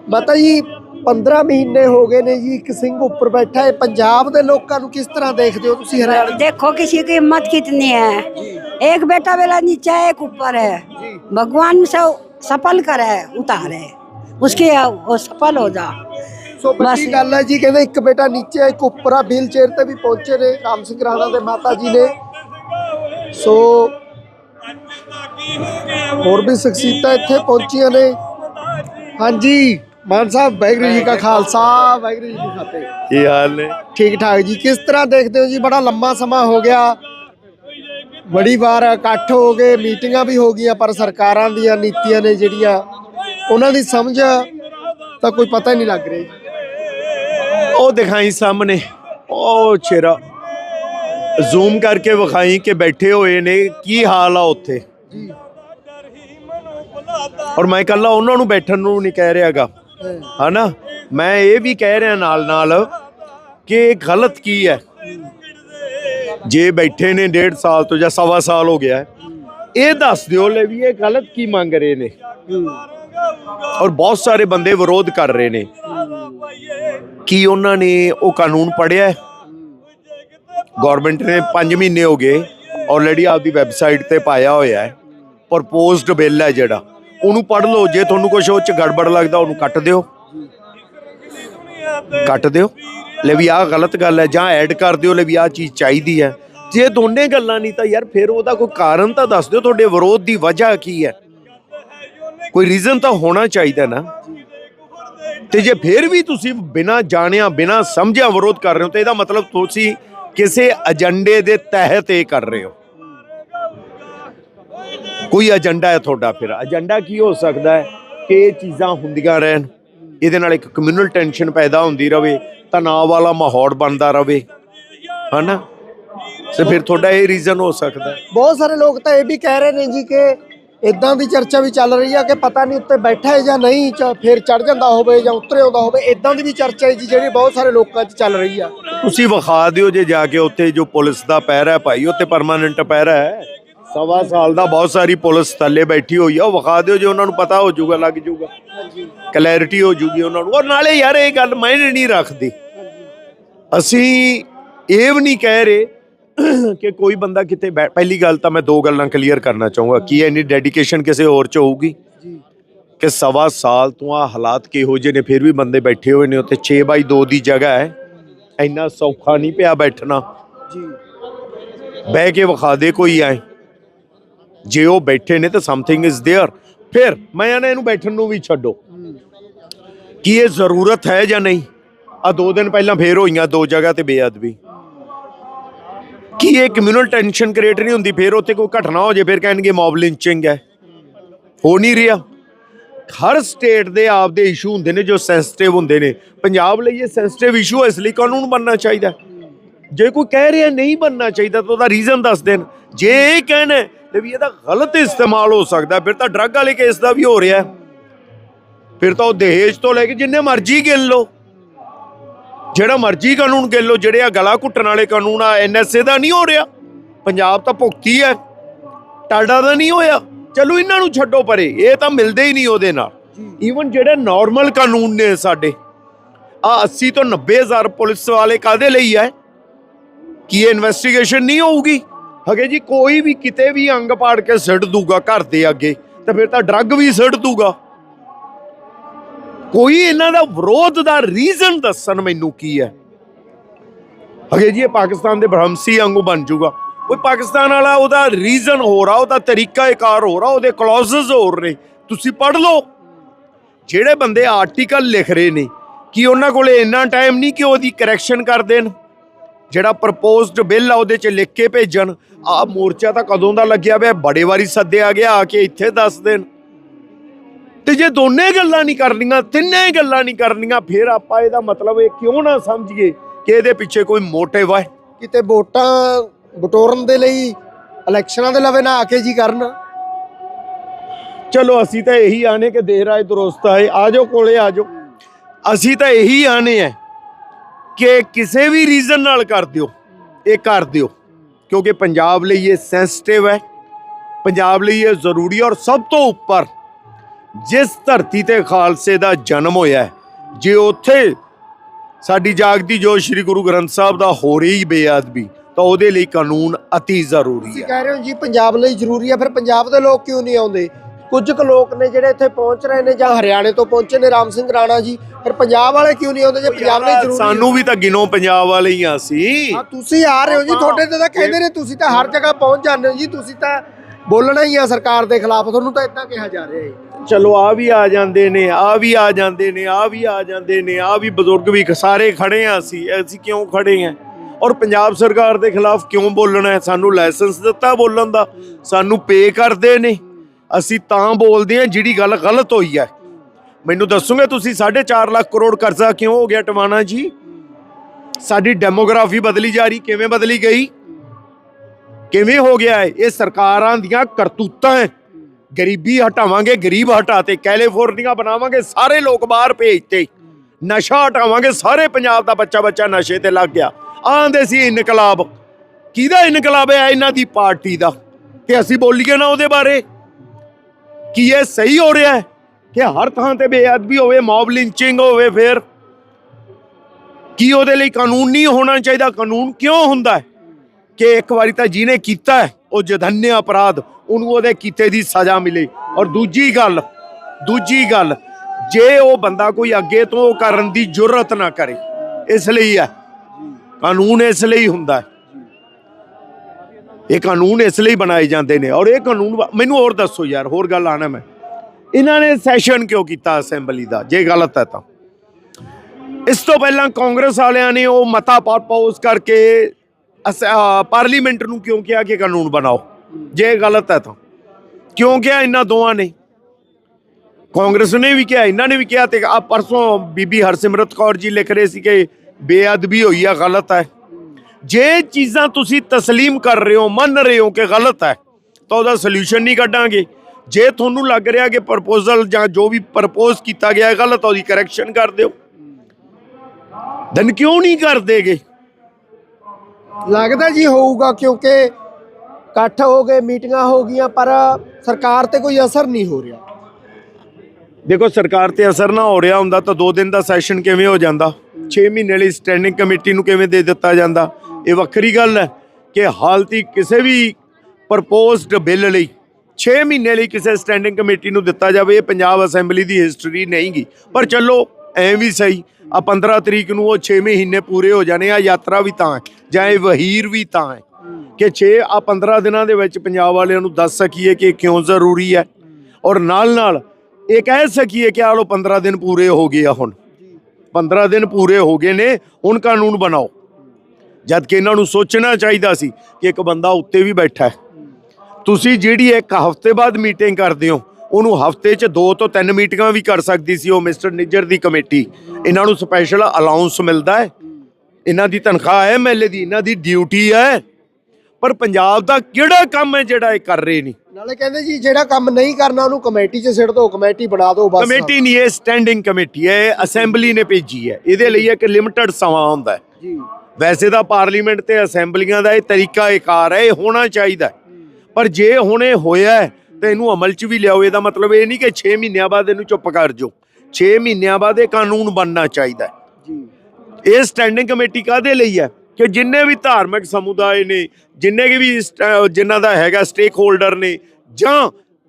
Speaker 1: माता जी पंद्रह महीने हो गए ने जी एक सिंह ऊपर बैठा है। पंजाब के लोगों किस तरह देखते हो तुम हरियाणा
Speaker 4: देखो किसी की हिम्मत कितनी है। एक बेटा वेला नीचे है एक ऊपर है। भगवान सब सफल करे उतारे। उसके सफल हो जा।
Speaker 1: ਸੋ ਵੱਡੀ ਗੱਲ ਹੈ ਜੀ ਕਹਿੰਦੇ ਇੱਕ ਬੇਟਾ ਨੀਚੇ ਇੱਕ ਉੱਪਰ ਆ ਵੀਲ ਚੇਅਰ ਤੇ ਵੀ ਪਹੁੰਚੇ ਨੇ ਰਾਮ ਸਿੰਘ ਰਾਣਾ ਦੇ ਮਾਤਾ ਜੀ ਨੇ। ਸੋ ਹੋਰ ਵੀ ਸ਼ਖਸੀਅਤਾਂ ਇੱਥੇ ਪਹੁੰਚੀਆਂ ਨੇ। ਹਾਂਜੀ ਮਾਨ ਸਾਹਿਬ ਵਾਹਿਗੁਰੂ ਜੀ ਕਾ ਖਾਲਸਾ ਵਾਹਿਗੁਰੂ ਜੀ ਕੀ ਫਤਿਹ।
Speaker 5: ਕੀ ਹਾਲ ਨੇ?
Speaker 1: ਠੀਕ ਠਾਕ ਜੀ ਕਿਸ ਤਰ੍ਹਾਂ ਦੇਖਦੇ ਹੋ ਜੀ? ਬੜਾ ਲੰਮਾ ਸਮਾਂ ਹੋ ਗਿਆ। ਬੜੀ ਵਾਰ ਇਕੱਠ ਹੋ ਗਏ ਮੀਟਿੰਗਾਂ ਵੀ ਹੋ ਗਈਆਂ ਪਰ ਸਰਕਾਰਾਂ ਦੀਆਂ ਨੀਤੀਆਂ ਨੇ ਜਿਹੜੀਆਂ ਉਹਨਾਂ ਦੀ ਸਮਝ ਤਾਂ ਕੋਈ ਪਤਾ ਹੀ ਨਹੀਂ ਲੱਗ ਰਿਹਾ। ਜੀ
Speaker 5: ਉਹ ਦਿਖਾਈ ਸਾਹਮਣੇ। ਉਹ ਚਿਹਰਾ। ਜ਼ੂਮ ਕਰਕੇ ਵਿਖਾਈ ਕਿ ਬੈਠੇ ਹੋਏ ਨੇ, ਕੀ ਹਾਲ ਆ ਉੱਥੇ? ਔਰ ਮੈਂ ਕੱਲਾ ਉਹਨਾਂ ਨੂੰ ਬੈਠਣ ਨੂੰ ਨਹੀਂ ਕਹਿ ਰਿਹਾਗਾ। ਹਨਾ? ਮੈਂ ਇਹ ਵੀ ਕਹਿ ਰਿਹਾ ਨਾਲ ਨਾਲ ਕਿ ਇਹ ਗਲਤ ਕੀ ਹੈ? ਜੇ ਬੈਠੇ ਨੇ ਡੇਢ ਸਾਲ ਤੋਂ ਜਾਂ ਸਵਾ ਸਾਲ ਹੋ ਗਿਆ ਇਹ ਦੱਸ ਦਿਓ ਲੈ ਵੀ ਇਹ ਗਲਤ ਕੀ ਮੰਗ ਰਹੇ ਨੇ। ਔਰ ਬਹੁਤ ਸਾਰੇ ਬੰਦੇ ਵਿਰੋਧ ਕਰ ਰਹੇ ਨੇ। ਕੀ ਉਹਨਾਂ ਨੇ ਉਹ ਕਾਨੂੰਨ ਪੜਿਆ ਗਵਰਨਮੈਂਟ ਨੇ 5 ਮਹੀਨੇ ਹੋ ਗਏ ਆਲਰੇਡੀ ਆਪਦੀ ਵੈਬਸਾਈਟ ਤੇ ਪਾਇਆ ਹੋਇਆ ਹੈ। ਪ੍ਰਪੋਜ਼ਡ ਬਿੱਲ ਹੈ ਜਿਹੜਾ। ਉਹਨੂੰ ਪੜ੍ਹ ਲਓ, ਜੇ ਤੁਹਾਨੂੰ ਕੁਝ ਉਹ ਚ ਗੜਬੜ ਲੱਗਦਾ, ਉਹਨੂੰ ਕੱਟ ਦਿਓ। ਕੱਟ ਦਿਓ। ਲੈ ਵੀ ਆਹ ਗਲਤ ਗੱਲ ਹੈ, ਜਾਂ ਐਡ ਕਰ ਦਿਓ, ਲੈ ਵੀ ਆਹ ਚੀਜ਼ ਚਾਹੀਦੀ ਹੈ। ਜੇ ਦੋਨੇ ਗੱਲਾਂ ਨਹੀਂ ਤਾਂ ਯਾਰ ਫਿਰ ਉਹਦਾ ਕੋਈ ਕਾਰਨ ਤਾਂ ਦੱਸ ਦਿਓ, ਤੁਹਾਡੇ ਵਿਰੋਧ ਦੀ ਵਜ੍ਹਾ ਕੀ ਹੈ? ਕੋਈ ਰੀਜ਼ਨ ਤਾਂ ਹੋਣਾ ਚਾਹੀਦਾ ਨਾ। ਤੇ ਜੇ ਫਿਰ ਵੀ ਤੁਸੀਂ ਬਿਨਾਂ ਜਾਣਿਆ, ਬਿਨਾਂ ਸਮਝਿਆ ਵਿਰੋਧ ਕਰ ਰਹੇ ਹੋ, ਤਾਂ ਇਹਦਾ ਮਤਲਬ ਤੁਸੀਂ ਕਿਸੇ ਏਜੰਡੇ ਦੇ ਤਹਿਤ ਇਹ ਕਰ ਰਹੇ ਹੋ। ਕੋਈ ਏਜੰਡਾ ਹੈ ਤੁਹਾਡਾ ਫਿਰ? ਏਜੰਡਾ ਕੀ ਹੋ ਸਕਦਾ ਹੈ ਕਿ ਇਹ ਚੀਜ਼ਾਂ ਹੁੰਦੀਆਂ ਰਹਿਣ? ਇਹਦੇ ਨਾਲ ਇੱਕ ਕਮਿਊਨਲ ਟੈਨਸ਼ਨ ਪੈਦਾ ਹੁੰਦੀ ਰਵੇ, ਤਣਾਅ ਵਾਲਾ ਮਾਹੌਲ ਬਣਦਾ ਰਵੇ। ਹਨਾ? ਤੇ ਫਿਰ ਤੁਹਾਡਾ ਇਹ ਰੀਜ਼ਨ ਹੋ ਸਕਦਾ
Speaker 1: ਬਹੁਤ ਸਾਰੇ ਲੋਕ ਤਾਂ ਇਹ ਵੀ ਕਹਿ ਰਹੇ ਨੇ ਜੀ ਕਿ ਇਦਾਂ ਦੀ ਚਰਚਾ ਵੀ ਚੱਲ ਰਹੀ ਆ ਕਿ ਪਤਾ ਨਹੀਂ ਉੱਤੇ ਬੈਠਾ ਹੈ ਜਾਂ ਨਹੀਂ ਫਿਰ ਚੜ ਜਾਂਦਾ ਹੋਵੇ ਜਾਂ ਉਤਰੇ ਆਉਂਦਾ ਹੋਵੇ ਇਦਾਂ ਦੀ ਵੀ ਚਰਚਾ ਹੈ ਜੀ ਜਿਹੜੀ ਬਹੁਤ ਸਾਰੇ ਲੋਕਾਂ 'ਚ ਚੱਲ ਰਹੀ ਆ।
Speaker 5: ਤੁਸੀਂ ਵਿਖਾ ਦਿਓ ਜੇ ਜਾ ਕੇ ਉੱਥੇ ਜੋ ਪੁਲਿਸ ਦਾ ਪਹਿਰਾ ਹੈ ਭਾਈ ਉੱਥੇ ਪਰਮਾਨੈਂਟ ਪਹਿਰਾ ਹੈ। ਸਵਾ ਸਾਲ ਦਾ ਬਹੁਤ ਸਾਰੀ ਪੁਲਿਸ ਥੱਲੇ ਬੈਠੀ ਹੋਈ ਆ ਉਹ ਵਿਖਾ ਦਿਓ ਜੇ ਉਹਨਾਂ ਨੂੰ ਪਤਾ ਹੋ ਜਾਊਗਾ ਲੱਗ ਜਾਊਗਾ। ਕਲੈਰਿਟੀ ਹੋ ਜੂਗੀ ਉਹਨਾਂ ਨੂੰ। ਔਰ ਨਾਲੇ ਯਾਰ ਇਹ ਗੱਲ ਮਾਇਨੇ ਨਹੀਂ ਰੱਖਦੀ। ਅਸੀਂ ਇਹ ਵੀ ਨਹੀਂ ਕਹਿ ਰਹੇ ਕਿ ਕੋਈ ਬੰਦਾ ਕਿਤੇ ਬੈ- ਪਹਿਲੀ ਗੱਲ ਤਾਂ ਮੈਂ ਦੋ ਗੱਲਾਂ ਕਲੀਅਰ ਕਰਨਾ ਚਾਹੂੰਗਾ ਕੀ ਇੰਨੀ ਡੈਡੀਕੇਸ਼ਨ ਕਿਸੇ ਹੋਰ ਚ ਹੋਊਗੀ ਕਿ ਸਵਾ ਸਾਲ ਤੋਂ ਆ ਹਾਲਾਤ ਕਿਹੋ ਜਿਹੇ ਨੇ ਫਿਰ ਵੀ ਬੰਦੇ ਬੈਠੇ ਹੋਏ ਨੇ ਉੱਥੇ 6 ਬਾਈ 2 ਦੀ ਜਗ੍ਹਾ ਹੈ ਇੰਨਾ ਸੌਖਾ ਨਹੀਂ ਪਿਆ ਬੈਠਣਾ
Speaker 1: ਜੀ
Speaker 5: ਬਹਿ ਕੇ ਵਿਖਾ ਦੇ ਕੋਈ ਐ ਜੇ ਉਹ ਬੈਠੇ ਨੇ ਤਾਂ ਸਮਥਿੰਗ ਇਜ਼ देयर ਫਿਰ ਮੈਂ ਇਹਨਾਂ ਇਹਨੂੰ ਬੈਠਣ ਨੂੰ ਵੀ ਛੱਡੋ ਕੀ ਇਹ ਜ਼ਰੂਰਤ ਹੈ ਜਾਂ ਨਹੀਂ ਆ ਦੋ ਦਿਨ ਪਹਿਲਾਂ ਫੇਰ ਹੋਈਆਂ ਦੋ ਜਗ੍ਹਾ ਤੇ ਬੇਅਦਬੀ ਕੀ ਇਹ ਕਮਿਊਨਲ ਟੈਨਸ਼ਨ ਕ੍ਰੀਏਟ ਨਹੀਂ ਹੁੰਦੀ? ਫਿਰ ਉੱਥੇ ਕੋਈ ਘਟਨਾ ਹੋ ਜੇ, ਫਿਰ ਕਹਿਣਗੇ ਮੌਬ ਲਿੰਚਿੰਗ ਹੈ। ਹੋ ਨਹੀਂ ਰਿਹਾ। ਹਰ ਸਟੇਟ ਦੇ ਆਪਦੇ ਇਸ਼ੂ ਹੁੰਦੇ ਨੇ ਜੋ ਸੈਂਸਿਟਿਵ ਹੁੰਦੇ ਨੇ। ਪੰਜਾਬ ਲਈ ਇਹ ਸੈਂਸਿਟਿਵ ਇਸ਼ੂ ਹੈ, ਇਸ ਲਈ ਕਾਨੂੰਨ ਬਣਨਾ ਚਾਹੀਦਾ ਜੇ ਕੋਈ ਕਹਿ ਰਿਹਾ ਨਹੀਂ ਬਣਨਾ ਚਾਹੀਦਾ, ਤਾਂ ਉਹਦਾ ਰੀਜ਼ਨ ਦੱਸ ਦੇਣ। ਜੇ ਇਹ ਕਹਿਣਾ ਹੈ, ਤੇ ਵੀ ਇਹਦਾ ਗਲਤ ਇਸਤੇਮਾਲ ਹੋ ਸਕਦਾ, ਫਿਰ ਤਾਂ ਡਰੱਗ ਵਾਲੇ ਕੇਸ ਦਾ ਵੀ ਹੋ ਰਿਹਾ ਫਿਰ ਤਾਂ ਉਹ ਦਹੇਜ ਤੋਂ ਲੈ ਕੇ ਜਿੰਨੇ ਮਰਜ਼ੀ ਗਿਣ ਲਓ। ਜਿਹੜਾ ਮਰਜ਼ੀ ਕਾਨੂੰਨ ਗਿਣ ਲਓ, ਜਿਹੜੇ ਆ ਗਲਾ ਘੁੱਟਣ ਵਾਲੇ ਕਾਨੂੰਨ ਆ ਐਨਐਸਏ ਦਾ ਨਹੀਂ ਹੋ ਰਿਹਾ। ਪੰਜਾਬ ਤਾਂ ਭੁਗਤੀ ਹੈ। ਟਾਡਾ ਦਾ ਨਹੀਂ ਹੋਇਆ। ਚਲੋ ਇਹਨਾਂ ਨੂੰ ਛੱਡੋ ਪਰੇ, ਇਹ ਤਾਂ ਮਿਲਦੇ ਹੀ ਨਹੀਂ ਉਹਦੇ ਨਾਲ। ਈਵਨ ਜਿਹੜੇ ਨਾਰਮਲ ਕਾਨੂੰਨ ਨੇ ਸਾਡੇ, ਆ 80 ਤੋਂ 90 ਹਜ਼ਾਰ ਪੁਲਿਸ ਵਾਲੇ ਕਾਦੇ ਲਈ ਹੈ? ਕੀ ਇਨਵੈਸਟੀਗੇਸ਼ਨ ਨਹੀਂ ਹੋਊਗੀ? ਹਗੇ ਜੀ ਕੋਈ ਵੀ ਕਿਤੇ ਵੀ ਅੰਗ ਪਾੜ ਕੇ ਸਿੱਟ ਦੂਗਾ ਘਰ ਦੇ ਅੱਗੇ, ਤਾਂ ਫਿਰ ਤਾਂ ਡਰੱਗ ਵੀ ਸਿੱਟ ਦੂਗਾ। ਕੋਈ ਇਹਨਾਂ ਦਾ ਵਿਰੋਧ ਦਾ ਰੀਜ਼ਨ ਦੱਸਣ ਮੈਨੂੰ ਕੀ ਹੈ? ਅਗੇ ਜੀ, ਇਹ ਪਾਕਿਸਤਾਨ ਦੇ ਬ੍ਰਹਮਸੀ ਵਾਂਗੂ ਬਣ ਜਾਊਗਾ ਕੋਈ ਪਾਕਿਸਤਾਨ ਵਾਲਾ ਉਹਦਾ ਰੀਜ਼ਨ ਹੋ ਰਹਾ, ਉਹਦਾ ਤਰੀਕਾ ਇਕਾਰ ਹੋ ਰਹਾ, ਉਹਦੇ ਕਲੌਜ਼ਸ ਹੋਰ ਨੇ। ਤੁਸੀਂ ਪੜ੍ਹ ਲਓ। ਜਿਹੜੇ ਬੰਦੇ ਆਰਟੀਕਲ ਲਿਖ ਰਹੇ ਨੇ, ਕਿ ਉਹਨਾਂ ਕੋਲੇ ਇੰਨਾ ਟਾਈਮ ਨਹੀਂ ਕਿ ਉਹਦੀ ਕਰੈਕਸ਼ਨ ਕਰ ਦੇਣ? ਜਿਹੜਾ ਪ੍ਰਪੋਜ਼ਡ ਬਿੱਲ ਆ, ਉਹਦੇ ਚ ਲਿਖ ਕੇ ਭੇਜਣ। ਆ ਮੋਰਚਾ ਤਾਂ ਕਦੋਂ ਦਾ ਲੱਗਿਆ ਪਿਆ? ਬੜੇ ਵਾਰੀ ਸੱਦਿਆ ਗਿਆ, ਆ ਕੇ ਇੱਥੇ ਦੱਸ ਦੇਣ। ਤੇ ਜੇ ਦੋਨੇ ਗੱਲਾਂ ਨਹੀਂ ਕਰਨੀਆਂ ਤਿੰਨੇ ਗੱਲਾਂ ਨਹੀਂ ਕਰਨੀਆਂ ਫਿਰ ਆਪਾਂ ਇਹਦਾ ਮਤਲਬ ਇਹ ਕਿਉਂ ਨਾ ਸਮਝੀਏ ਕਿ ਇਹਦੇ ਪਿੱਛੇ ਕੋਈ ਮੋਟਿਵ ਹੈ
Speaker 1: ਕਿਤੇ ਵੋਟਾਂ ਬਟੋਰਨ ਦੇ ਲਈ ਇਲੈਕਸ਼ਨਾਂ ਦੇ ਲਵੇ ਨਾ ਆ ਕੇ ਜੀ ਕਰਨ।
Speaker 5: ਚਲੋ ਅਸੀਂ ਤਾਂ ਇਹੀ ਆਨੇ ਕਿ ਦੇਰ ਆਏ ਦੁਰਸਤ ਆਏ ਆਜੋ ਕੋਲੇ ਆਜੋ ਅਸੀਂ ਤਾਂ ਇਹੀ ਆਨੇ ਹੈ ਕਿ ਕਿਸੇ ਵੀ ਰੀਜ਼ਨ ਨਾਲ ਕਰ ਦਿਓ ਇਹ ਕਰ ਦਿਓ। ਕਿਉਂਕਿ ਪੰਜਾਬ ਲਈ ਇਹ ਸੈਂਸਿਟਿਵ ਹੈ। ਪੰਜਾਬ ਲਈ ਇਹ ਜ਼ਰੂਰੀ ਔਰ ਸਭ ਤੋਂ ਉੱਪਰ ਜਿਸ ਧਰਤੀ ਤੇ ਖਾਲਸੇ ਦਾ ਜਨਮ ਹੋਇਆ ਜੇ ਉੱਥੇ ਸਾਡੀ ਜਾਗਦੀ ਜੋ ਸ੍ਰੀ ਗੁਰੂ ਗ੍ਰੰਥ ਸਾਹਿਬ ਦਾ ਹੋ ਰਹੀ ਬੇਅਦਬੀ ਤਾਂ ਉਹਦੇ ਲਈ ਕਾਨੂੰਨ ਅਤੀ ਜ਼ਰੂਰੀ ਹੈ
Speaker 1: ਕਹਿ ਰਹੇ ਹੋ ਜੀ ਪੰਜਾਬ ਲਈ ਜ਼ਰੂਰੀ ਹੈ ਫਿਰ ਪੰਜਾਬ ਦੇ ਲੋਕ ਕਿਉਂ ਨਹੀਂ ਆਉਂਦੇ? ਕੁਝ ਕੁ ਲੋਕ ਨੇ ਜਿਹੜੇ ਇੱਥੇ ਪਹੁੰਚ ਰਹੇ ਨੇ ਜਾਂ ਹਰਿਆਣੇ ਤੋਂ ਪਹੁੰਚੇ ਨੇ ਰਾਮ ਸਿੰਘ ਰਾਣਾ ਜੀ ਫਿਰ ਪੰਜਾਬ ਵਾਲੇ ਕਿਉਂ ਨਹੀਂ ਆਉਂਦੇ? ਜੇ ਪੰਜਾਬ ਲਈ ਜ਼ਰੂਰੀ?
Speaker 5: ਸਾਨੂੰ ਵੀ ਤਾਂ ਗਿਨੋ ਪੰਜਾਬ ਵਾਲੇ ਹੀ ਆ ਸੀ
Speaker 1: ਹਾਂ ਤੁਸੀਂ ਆ ਰਹੇ ਹੋ ਜੀ ਤੁਹਾਡੇ ਤੇ ਤਾਂ ਕਹਿੰਦੇ ਨੇ ਤੁਸੀਂ ਤਾਂ ਹਰ ਜਗ੍ਹਾ ਪਹੁੰਚ ਜਾਂਦੇ ਹੋ ਜੀ ਤੁਸੀਂ ਤਾਂ ਬੋਲਣਾ ਹੀ ਆ ਸਰਕਾਰ ਦੇ ਖਿਲਾਫ ਤੁਹਾਨੂੰ ਤਾਂ ਇਦਾਂ ਕਿਹਾ ਜਾ ਰਿਹਾ ਹੈ।
Speaker 5: ਚਲੋ ਆ ਵੀ ਆ ਜਾਂਦੇ ਨੇ, ਆ ਵੀ ਆ ਜਾਂਦੇ ਨੇ, ਆ ਵੀ ਆ ਜਾਂਦੇ ਨੇ, ਆ ਵੀ ਬਜ਼ੁਰਗ ਵੀ ਸਾਰੇ ਖੜੇ ਆ ਅਸੀਂ ਅਸੀਂ ਕਿਉਂ ਖੜੇ ਆ? ਔਰ ਪੰਜਾਬ ਸਰਕਾਰ ਦੇ ਖਿਲਾਫ ਕਿਉਂ ਬੋਲਣਾ ਹੈ? ਸਾਨੂੰ ਲਾਇਸੈਂਸ ਦਿੱਤਾ ਬੋਲਣ ਦਾ, ਸਾਨੂੰ ਪੇ ਕਰਦੇ ਨੇ। ਅਸੀਂ ਤਾਂ ਬੋਲਦੇ ਆ ਜਿਹੜੀ ਗੱਲ ਗਲਤ ਹੋਈ ਹੈ। ਮੈਨੂੰ ਦੱਸੋਗੇ ਤੁਸੀਂ 4.5 ਲੱਖ ਕਰੋੜ ਕਰਜ਼ਾ ਕਿਉਂ ਹੋ ਗਿਆ ਟਵਾਣਾ ਜੀ? ਸਾਡੀ ਡੈਮੋਗ੍ਰਾਫੀ ਬਦਲੀ ਜਾ ਰਹੀ, ਕਿਵੇਂ ਬਦਲੀ ਗਈ? ਕਿਵੇਂ ਹੋ ਗਿਆ ਹੈ ਇਹ ਸਰਕਾਰਾਂ ਦੀਆਂ ਕਰਤੂਤਾਂ ਹੈ। ਗਰੀਬੀ ਹਟਾਵਾਂਗੇ ਗਰੀਬ ਹਟਾਤੇ ਕੈਲੀਫੋਰਨੀਆ ਬਣਾਵਾਂਗੇ ਸਾਰੇ ਲੋਕ ਬਾਹਰ ਭੇਜਤੇ ਨਸ਼ਾ ਹਟਾਵਾਂਗੇ ਸਾਰੇ ਪੰਜਾਬ ਦਾ ਬੱਚਾ ਬੱਚਾ ਨਸ਼ੇ ਤੇ ਲੱਗ ਗਿਆ। ਆਂਦੇ ਸੀ ਇਨਕਲਾਬ। ਕਿਹਦਾ ਇਨਕਲਾਬ ਹੈ ਇਹਨਾਂ ਦੀ ਪਾਰਟੀ ਦਾ? ਤੇ ਅਸੀਂ ਬੋਲੀਏ ਨਾ ਉਹਦੇ ਬਾਰੇ? ਕੀ ਇਹ ਸਹੀ ਹੋ ਰਿਹਾ ਹੈ? ਕਿ ਹਰ ਥਾਂ ਤੇ ਬੇਅਦਬੀ ਹੋਵੇ ਮੌਬ ਲਿੰਚਿੰਗ ਹੋਵੇ ਫਿਰ? ਕੀ ਉਹਦੇ ਲਈ ਕਾਨੂੰਨ ਨਹੀਂ ਹੋਣਾ ਚਾਹੀਦਾ? ਕਾਨੂੰਨ ਕਿਉਂ ਹੁੰਦਾ ਹੈ? ਕਿ ਇੱਕ ਵਾਰੀ ਤਾਂ ਜਿਹਨੇ ਕੀਤਾ ਹੈ, ਉਹ ਜਧੰਨਿਆ ਅਪਰਾਧ, ਉਹਨੂੰ ਉਹਦੇ ਕੀਤੇ ਦੀ ਸਜ਼ਾ ਮਿਲੇ। ਔਰ ਦੂਜੀ ਗੱਲ ਦੂਜੀ ਗੱਲ, ਜੇ ਉਹ ਬੰਦਾ ਕੋਈ ਅੱਗੇ ਤੋਂ ਕਰਨ ਦੀ ਜੁਰਤ ਨਾ ਕਰੇ, ਇਸ ਲਈ ਹੈ। ਕਾਨੂੰਨ ਇਸ ਲਈ ਹੁੰਦਾ ਹੈ। ਇਹ ਕਾਨੂੰਨ ਇਸ ਲਈ ਬਣਾਏ ਜਾਂਦੇ ਨੇ। ਔਰ ਇਹ ਕਾਨੂੰਨ ਮੈਨੂੰ ਹੋਰ ਦੱਸੋ ਯਾਰ, ਹੋਰ ਗੱਲ ਆਣਾ ਮੈਂ। ਇਹਨਾਂ ਨੇ ਸੈਸ਼ਨ ਕਿਉਂ ਕੀਤਾ ਅਸੈਂਬਲੀ ਦਾ? ਜੇ ਗਲਤ ਹੈ ਤਾਂ। ਇਸ ਤੋਂ ਪਹਿਲਾਂ ਕਾਂਗਰਸ ਵਾਲਿਆਂ ਨੇ ਉਹ ਮਤਾ ਪ੍ਰਪੋਜ਼ ਕਰਕੇ ਪਾਰਲੀਮੈਂਟ ਨੂੰ ਕਿਉਂ ਕਿਹਾ ਕਿ ਕਾਨੂੰਨ ਬਣਾਓ ਜੇ ਇਹ ਗਲਤ ਹੈ ਤਾਂ ਕਿਉਂ ਕਿਹਾ ਇਹਨਾਂ ਦੋਵਾਂ ਨੇ ਕਾਂਗਰਸ ਨੇ ਵੀ ਕਿਹਾ ਇਹਨਾਂ ਨੇ ਵੀ ਕਿਹਾ ਤੇ ਆ ਪਰਸੋਂ ਬੀਬੀ ਹਰਸਿਮਰਤ ਕੌਰ ਜੀ ਲਿਖ ਰਹੇ ਸੀ ਕਿ ਬੇਅਦਬੀ ਹੋਈ ਆ ਗਲਤ ਹੈ ਜੇ ਚੀਜ਼ਾਂ ਤੁਸੀਂ ਤਸਲੀਮ ਕਰ ਰਹੇ ਹੋ ਮੰਨ ਰਹੇ ਹੋ ਕਿ ਗਲਤ ਹੈ ਤਾਂ ਉਹਦਾ ਸੋਲੂਸ਼ਨ ਨਹੀਂ ਕੱਢਾਂਗੇ ਜੇ ਤੁਹਾਨੂੰ ਲੱਗ ਰਿਹਾ ਕਿ ਪ੍ਰਪੋਜ਼ਲ ਜਾਂ ਜੋ ਵੀ ਪ੍ਰਪੋਜ਼ ਕੀਤਾ ਗਿਆ ਹੈ ਗਲਤ ਉਹਦੀ ਕਰੈਕਸ਼ਨ ਕਰ ਦਿਓ ਦਨ ਕਿਉਂ ਨਹੀਂ ਕਰਦੇਗੇ
Speaker 1: ਲੱਗਦਾ ਜੀ ਹੋਊਗਾ ਕਿਉਂਕਿ ਇਕੱਠ ਹੋ ਗਏ, ਮੀਟਿੰਗਾਂ ਹੋ ਗਈਆਂ, ਪਰ ਸਰਕਾਰ ਤੇ ਕੋਈ ਅਸਰ ਨਹੀਂ ਹੋ ਰਿਹਾ।
Speaker 5: ਦੇਖੋ, ਸਰਕਾਰ ਤੇ ਅਸਰ ਨਾ ਹੋ ਰਿਹਾ ਹੁੰਦਾ ਤਾਂ 2 ਦਿਨ ਦਾ ਸੈਸ਼ਨ ਕਿਵੇਂ ਹੋ ਜਾਂਦਾ? 6 ਮਹੀਨੇ ਲਈ ਸਟੈਂਡਿੰਗ ਕਮੇਟੀ ਨੂੰ ਕਿਵੇਂ ਦੇ ਦਿੱਤਾ ਜਾਂਦਾ? ਇਹ ਵੱਖਰੀ ਗੱਲ ਹੈ ਕਿ ਹਾਲਤੀ ਕਿਸੇ ਵੀ ਪ੍ਰਪੋਜ਼ਡ ਬਿੱਲ ਲਈ 6 ਮਹੀਨੇ ਲਈ ਕਿਸੇ ਸਟੈਂਡਿੰਗ ਕਮੇਟੀ ਨੂੰ ਦਿੱਤਾ ਜਾਵੇ, ਇਹ ਪੰਜਾਬ ਅਸੈਂਬਲੀ ਦੀ ਹਿਸਟਰੀ ਨਹੀਂਗੀ। ਪਰ ਚਲੋ, ਐਂ ਵੀ ਸਹੀ। ਆ 15 ਤਰੀਕ ਨੂੰ ਉਹ 6 ਮਹੀਨੇ ਪੂਰੇ ਹੋ ਜਾਣੇ, ਆ ਯਾਤਰਾ ਵੀ ਤਾਂ ਹੈ, ਜਾਂ ਇਹ ਵਹੀਰ ਵੀ ਤਾਂ ਹੈ। ਕਿ 6 ਆ 15 ਦਿਨਾਂ ਦੇ ਵਿੱਚ ਪੰਜਾਬ ਵਾਲਿਆਂ ਨੂੰ ਦੱਸ ਸਕੀਏ ਕਿ ਇਹ ਕਿਉਂ ਜ਼ਰੂਰੀ ਹੈ। ਔਰ ਨਾਲ ਨਾਲ ਇਹ ਕਹਿ ਸਕੀਏ ਕਿ ਆ ਲੋ 15 ਦਿਨ ਪੂਰੇ ਹੋ ਗਏ ਆ ਹੁਣ। 15 ਦਿਨ ਪੂਰੇ ਹੋ ਗਏ ਨੇ, ਹੁਣ ਕਾਨੂੰਨ ਬਣਾਓ। ਜਦ ਕਿ ਇਹਨਾਂ ਨੂੰ ਸੋਚਣਾ ਚਾਹੀਦਾ ਸੀ ਕਿ ਇੱਕ ਬੰਦਾ ਉੱਤੇ ਵੀ ਬੈਠਾ ਹੈ। ਤੁਸੀਂ ਜਿਹੜੀ ਇੱਕ ਹਫ਼ਤੇ ਬਾਅਦ ਮੀਟਿੰਗ ਕਰਦੇ ਹੋ ਉਹਨੂੰ ਹਫ਼ਤੇ 'ਚ ਦੋ ਤੋਂ ਤਿੰਨ ਮੀਟਿੰਗਾਂ ਵੀ ਕਰ ਸਕਦੀ ਸੀ ਉਹ ਮਿਸਟਰ ਨਿੱਜਰ ਦੀ ਕਮੇਟੀ। ਇਹਨਾਂ ਨੂੰ ਸਪੈਸ਼ਲ ਅਲਾਉਂਸ ਮਿਲਦਾ ਹੈ। ਇਹਨਾਂ ਦੀ ਤਨਖਾਹ ਹੈ ਐਮਐਲਏ ਦੀ ਇਹਨਾਂ ਦੀ ਡਿਊਟੀ ਹੈ। ਪਰ ਪੰਜਾਬ ਦਾ ਕਿਹੜਾ ਕੰਮ ਹੈ ਜਿਹੜਾ ਇਹ ਕਰ ਰਹੇ ਨਹੀਂ
Speaker 1: ਨਾਲੇ ਕਹਿੰਦੇ ਜੀ ਜਿਹੜਾ ਕੰਮ ਨਹੀਂ ਕਰਨਾ ਉਹਨੂੰ ਕਮੇਟੀ 'ਚ ਸਿੱਟ ਦਿਓ ਕਮੇਟੀ ਬਣਾ ਦਿਓ ਬਸ।
Speaker 5: ਕਮੇਟੀ ਨਹੀਂ ਇਹ ਸਟੈਂਡਿੰਗ ਕਮੇਟੀ ਹੈ ਅਸੈਂਬਲੀ ਨੇ ਭੇਜੀ ਹੈ। ਇਹਦੇ ਲਈ ਇੱਕ ਲਿਮਟਿਡ ਸਮਾਂ ਹੁੰਦਾ ਹੈ।
Speaker 1: ਜੀ।
Speaker 5: ਵੈਸੇ ਤਾਂ ਪਾਰਲੀਮੈਂਟ ਤੇ ਅਸੈਂਬਲੀਆਂ ਦਾ ਇਹ ਤਰੀਕਾ ਇਕਾਰ ਹੈ ਇਹ ਹੋਣਾ ਚਾਹੀਦਾ। ਪਰ ਜੇ ਹੁਣ ਹੋਇਆ ਤਾਂ ਇਹਨੂੰ ਅਮਲ 'ਚ ਵੀ ਲਿਆਓ। ਇਹਦਾ ਮਤਲਬ ਇਹ ਨਹੀਂ ਕਿ 6 ਮਹੀਨਿਆਂ ਬਾਅਦ ਇਹਨੂੰ ਚੁੱਪ ਕਰ ਜਾਓ। 6 ਮਹੀਨਿਆਂ ਬਾਅਦ ਇਹ ਕਾਨੂੰਨ ਬਣਨਾ ਚਾਹੀਦਾ
Speaker 1: ਜੀ।
Speaker 5: ਇਹ ਸਟੈਂਡਿੰਗ ਕਮੇਟੀ ਕਾਦੇ ਲਈ ਹੈ? ਕਿ ਜਿੰਨੇ ਵੀ ਧਾਰਮਿਕ ਸਮੁਦਾਇ ਨੇ ਜਿੰਨੇ ਵੀ ਜਿਨ੍ਹਾਂ ਦਾ ਹੈਗਾ ਸਟੇਕ ਹੋਲਡਰ ਨੇ ਜਾਂ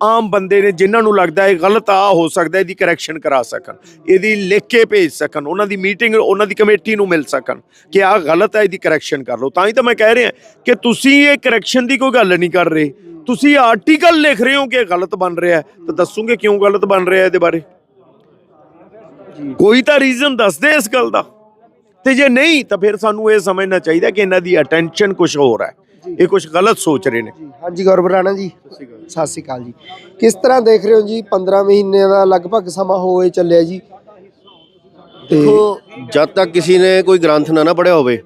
Speaker 5: ਆਮ ਬੰਦੇ ਨੇ ਜਿਨ੍ਹਾਂ ਨੂੰ ਲੱਗਦਾ ਹੈ ਗਲਤ ਆ ਹੋ ਸਕਦਾ ਇਹਦੀ ਕਰੈਕਸ਼ਨ ਕਰਾ ਸਕਣ ਇਹਦੀ ਲਿਖ ਕੇ ਭੇਜ ਸਕਣ ਉਹਨਾਂ ਦੀ ਮੀਟਿੰਗ ਉਹਨਾਂ ਦੀ ਕਮੇਟੀ ਨੂੰ ਮਿਲ ਸਕਣ ਕਿ ਆਹ ਗਲਤ ਹੈ ਇਹਦੀ ਕਰੈਕਸ਼ਨ ਕਰ ਲਓ। ਤਾਂ ਹੀ ਤਾਂ ਮੈਂ ਕਹਿ ਰਿਹਾ ਕਿ ਤੁਸੀਂ ਇਹ ਕਰੈਕਸ਼ਨ ਦੀ ਕੋਈ ਗੱਲ ਨਹੀਂ ਕਰ ਰਹੇ। ਤੁਸੀਂ ਆਰਟੀਕਲ ਲਿਖ ਰਹੇ ਹੋ ਕਿ ਇਹ ਗਲਤ ਬਣ ਰਿਹਾ ਹੈ ਤਾਂ ਦੱਸੂਗੇ ਕਿਉਂ ਗਲਤ ਬਣ ਰਿਹਾ ਇਹਦੇ ਬਾਰੇ? ਕੋਈ ਤਾਂ ਰੀਜ਼ਨ ਦੱਸ ਦੇ ਇਸ ਗੱਲ ਦਾ। ਤੇ ਜੇ ਨਹੀਂ ਤਾਂ ਫਿਰ ਸਾਨੂੰ ਇਹ ਸਮਝਣਾ ਚਾਹੀਦਾ ਕਿ ਇਹਨਾਂ ਦੀ ਅਟੈਂਸ਼ਨ ਕੁਝ ਹੋਰ ਹੈ। ਇਹ ਕੁਝ ਗਲਤ ਸੋਚ ਰਹੇ ਨੇ।
Speaker 1: ਹਾਂਜੀ ਗੌਰਵ ਰਾਣਾ ਜੀ। ਸਤਿ ਸ਼੍ਰੀ ਅਕਾਲ ਜੀ। ਕਿਸ ਤਰ੍ਹਾਂ ਦੇਖ ਰਹੇ ਹੋ ਜੀ 15 ਮਹੀਨਿਆਂ ਦਾ ਲਗਭਗ ਸਮਾਂ ਹੋਏ ਚੱਲਿਆ ਜੀ। ਤੇ
Speaker 6: ਦੇਖੋ ਜਦ ਤੱਕ ਕਿਸੇ ਨੇ ਕੋਈ ਗ੍ਰੰਥ ਨਾ ਨਾ ਪੜਿਆ ਹੋਵੇ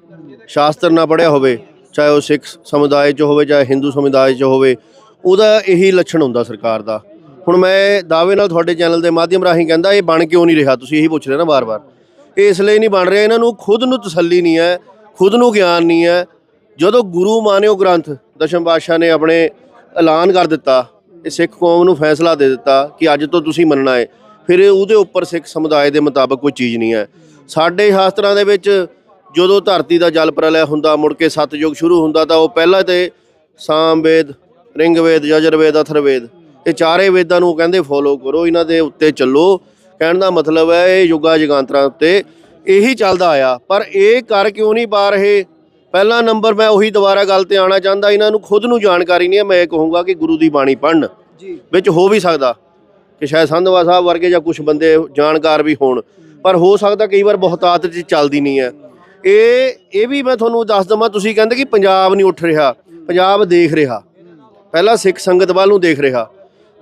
Speaker 6: ਸ਼ਾਸਤਰ ਨਾ ਪੜਿਆ ਹੋਵੇ ਚਾਹੇ ਉਹ ਸਿੱਖ ਸਮੁਦਾਇ ਚ ਹੋਵੇ ਚਾਹੇ ਹਿੰਦੂ ਸਮੁਦਾਇ ਚ ਹੋਵੇ, ਉਹਦਾ ਇਹੀ ਲੱਛਣ ਹੁੰਦਾ ਸਰਕਾਰ ਦਾ। ਹੁਣ ਮੈਂ ਦਾਅਵੇ ਨਾਲ ਤੁਹਾਡੇ ਚੈਨਲ ਦੇ ਮਾਧਿਅਮ ਰਾਹੀਂ ਕਹਿੰਦਾ, ਇਹ ਬਣ ਕਿਉਂ ਨਹੀਂ ਰਿਹਾ? ਤੁਸੀਂ ਇਹੀ ਪੁੱਛ ਰਹੇ ਨਾ ਬਾਰ-ਬਾਰ ਇਹ ਇਸ ਲਈ ਨਹੀਂ ਬਣ ਰਿਹਾ, ਇਹਨਾਂ ਨੂੰ ਖੁਦ ਨੂੰ ਤਸੱਲੀ ਨਹੀਂ ਹੈ, ਖੁਦ ਨੂੰ ਗਿਆਨ ਨਹੀਂ ਹੈ। ਜਦੋਂ ਗੁਰੂ ਮਾਨਿਓ ਗ੍ਰੰਥ ਦਸ਼ਮ ਪਾਤਸ਼ਾਹ ਨੇ ਆਪਣੇ ਐਲਾਨ ਕਰ ਦਿੱਤਾ, ਇਹ ਸਿੱਖ ਕੌਮ ਨੂੰ ਫੈਸਲਾ ਦੇ ਦਿੱਤਾ ਕਿ ਅੱਜ ਤੋਂ ਤੁਸੀਂ ਮੰਨਣਾ ਹੈ, ਫਿਰ ਉਹਦੇ ਉੱਪਰ ਸਿੱਖ ਸਮੁਦਾਇ ਦੇ ਮੁਤਾਬਕ ਕੋਈ ਚੀਜ਼ ਨਹੀਂ ਹੈ। ਸਾਡੇ ਸ਼ਾਸਤਰਾਂ ਦੇ ਵਿੱਚ ਜਦੋਂ ਧਰਤੀ ਦਾ ਜਲ ਪ੍ਰਲੈ ਹੁੰਦਾ ਮੁੜ ਕੇ ਸਤਯੁਗ ਸ਼ੁਰੂ ਹੁੰਦਾ ਤਾਂ ਉਹ ਪਹਿਲਾਂ ਤੇ ਸਾਮ ਵੇਦ ਰਿੰਗ ਵੇਦ ਯਜੁਰ ਵੇਦ ਅਥਰ ਵੇਦ ਇਹ ਚਾਰੇ ਵੇਦਾਂ ਨੂੰ ਕਹਿੰਦੇ ਫੋਲੋ ਕਰੋ ਇਹਨਾਂ ਦੇ ਉੱਤੇ ਚੱਲੋ। ਕਹਿਣ ਦਾ ਮਤਲਬ ਹੈ ਇਹ ਯੁੱਗਾ ਜਗਾਂਤਰਾਂ ਉੱਤੇ ਇਹੀ ਚੱਲਦਾ ਆਇਆ। ਪਰ ਇਹ ਕਰ ਕਿਉਂ ਨਹੀਂ ਪਾ ਰਹੇ? ਪਹਿਲਾ ਨੰਬਰ ਮੈਂ ਉਹੀ ਦੁਬਾਰਾ ਗੱਲ ਤੇ ਆਣਾ ਚਾਹੁੰਦਾ ਇਹਨਾਂ ਨੂੰ ਖੁਦ ਨੂੰ ਜਾਣਕਾਰੀ ਨਹੀਂ ਹੈ ਮੈਂ ਇਹ ਕਹੂੰਗਾ ਕਿ ਗੁਰੂ ਦੀ ਬਾਣੀ ਪੜ੍ਹਨ।
Speaker 1: ਜੀ।
Speaker 6: ਵਿੱਚ ਹੋ ਵੀ ਸਕਦਾ ਕਿ ਸ਼ਾਇਦ ਸੰਧਵਾ ਸਾਹਿਬ ਵਰਗੇ ਜਾਂ ਕੁਝ ਬੰਦੇ ਜਾਣਕਾਰ ਵੀ ਹੋਣ। ਪਰ ਹੋ ਸਕਦਾ ਕਈ ਵਾਰ ਬਹੁਤਾਤ 'ਚ ਚੱਲਦੀ ਨਹੀਂ ਹੈ। ਇਹ ਇਹ ਵੀ ਮੈਂ ਤੁਹਾਨੂੰ ਦੱਸ ਦਵਾਂ, ਤੁਸੀਂ ਕਹਿੰਦੇ ਕਿ ਪੰਜਾਬ ਨਹੀਂ ਉੱਠ ਰਿਹਾ, ਪੰਜਾਬ ਦੇਖ ਰਿਹਾ। ਪਹਿਲਾਂ ਸਿੱਖ ਸੰਗਤ ਵੱਲ ਨੂੰ ਦੇਖ ਰਿਹਾ।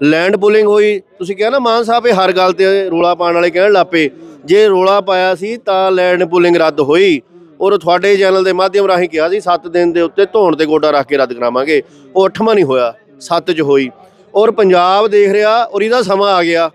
Speaker 6: ਲੈਂਡ ਪੁਲਿੰਗ ਹੋਈ, ਤੁਸੀਂ ਕਿਹਾ ਨਾ ਮਾਨ ਸਾਹਿਬ, ਇਹ ਹਰ ਗੱਲ ਤੇ ਰੋਲਾ ਪਾਉਣ ਵਾਲੇ ਕਹਿਣ ਲੱਪੇ ਜੇ ਰੋਲਾ ਪਾਇਆ ਸੀ ਤਾਂ ਲੈਂਡ ਪੁਲਿੰਗ ਰੱਦ ਹੋਈ। ਔਰ ਤੁਹਾਡੇ ਚੈਨਲ ਦੇ ਮਾਧਿਅਮ ਰਾਹੀਂ ਕਿਹਾ ਸੀ 7 ਦਿਨ ਦੇ ਉੱਤੇ ਧੌਣ ਤੇ ਗੋਡਾ ਰੱਖ ਕੇ ਰੱਦ ਕਰਾਵਾਂਗੇ। ਉਹ 8ਵਾਂ ਨਹੀਂ ਹੋਇਆ 7 ਚ ਹੋਈ। ਔਰ ਪੰਜਾਬ ਦੇਖ ਰਿਹਾ, ਔਰ ਇਹਦਾ ਸਮਾਂ ਆ ਗਿਆ।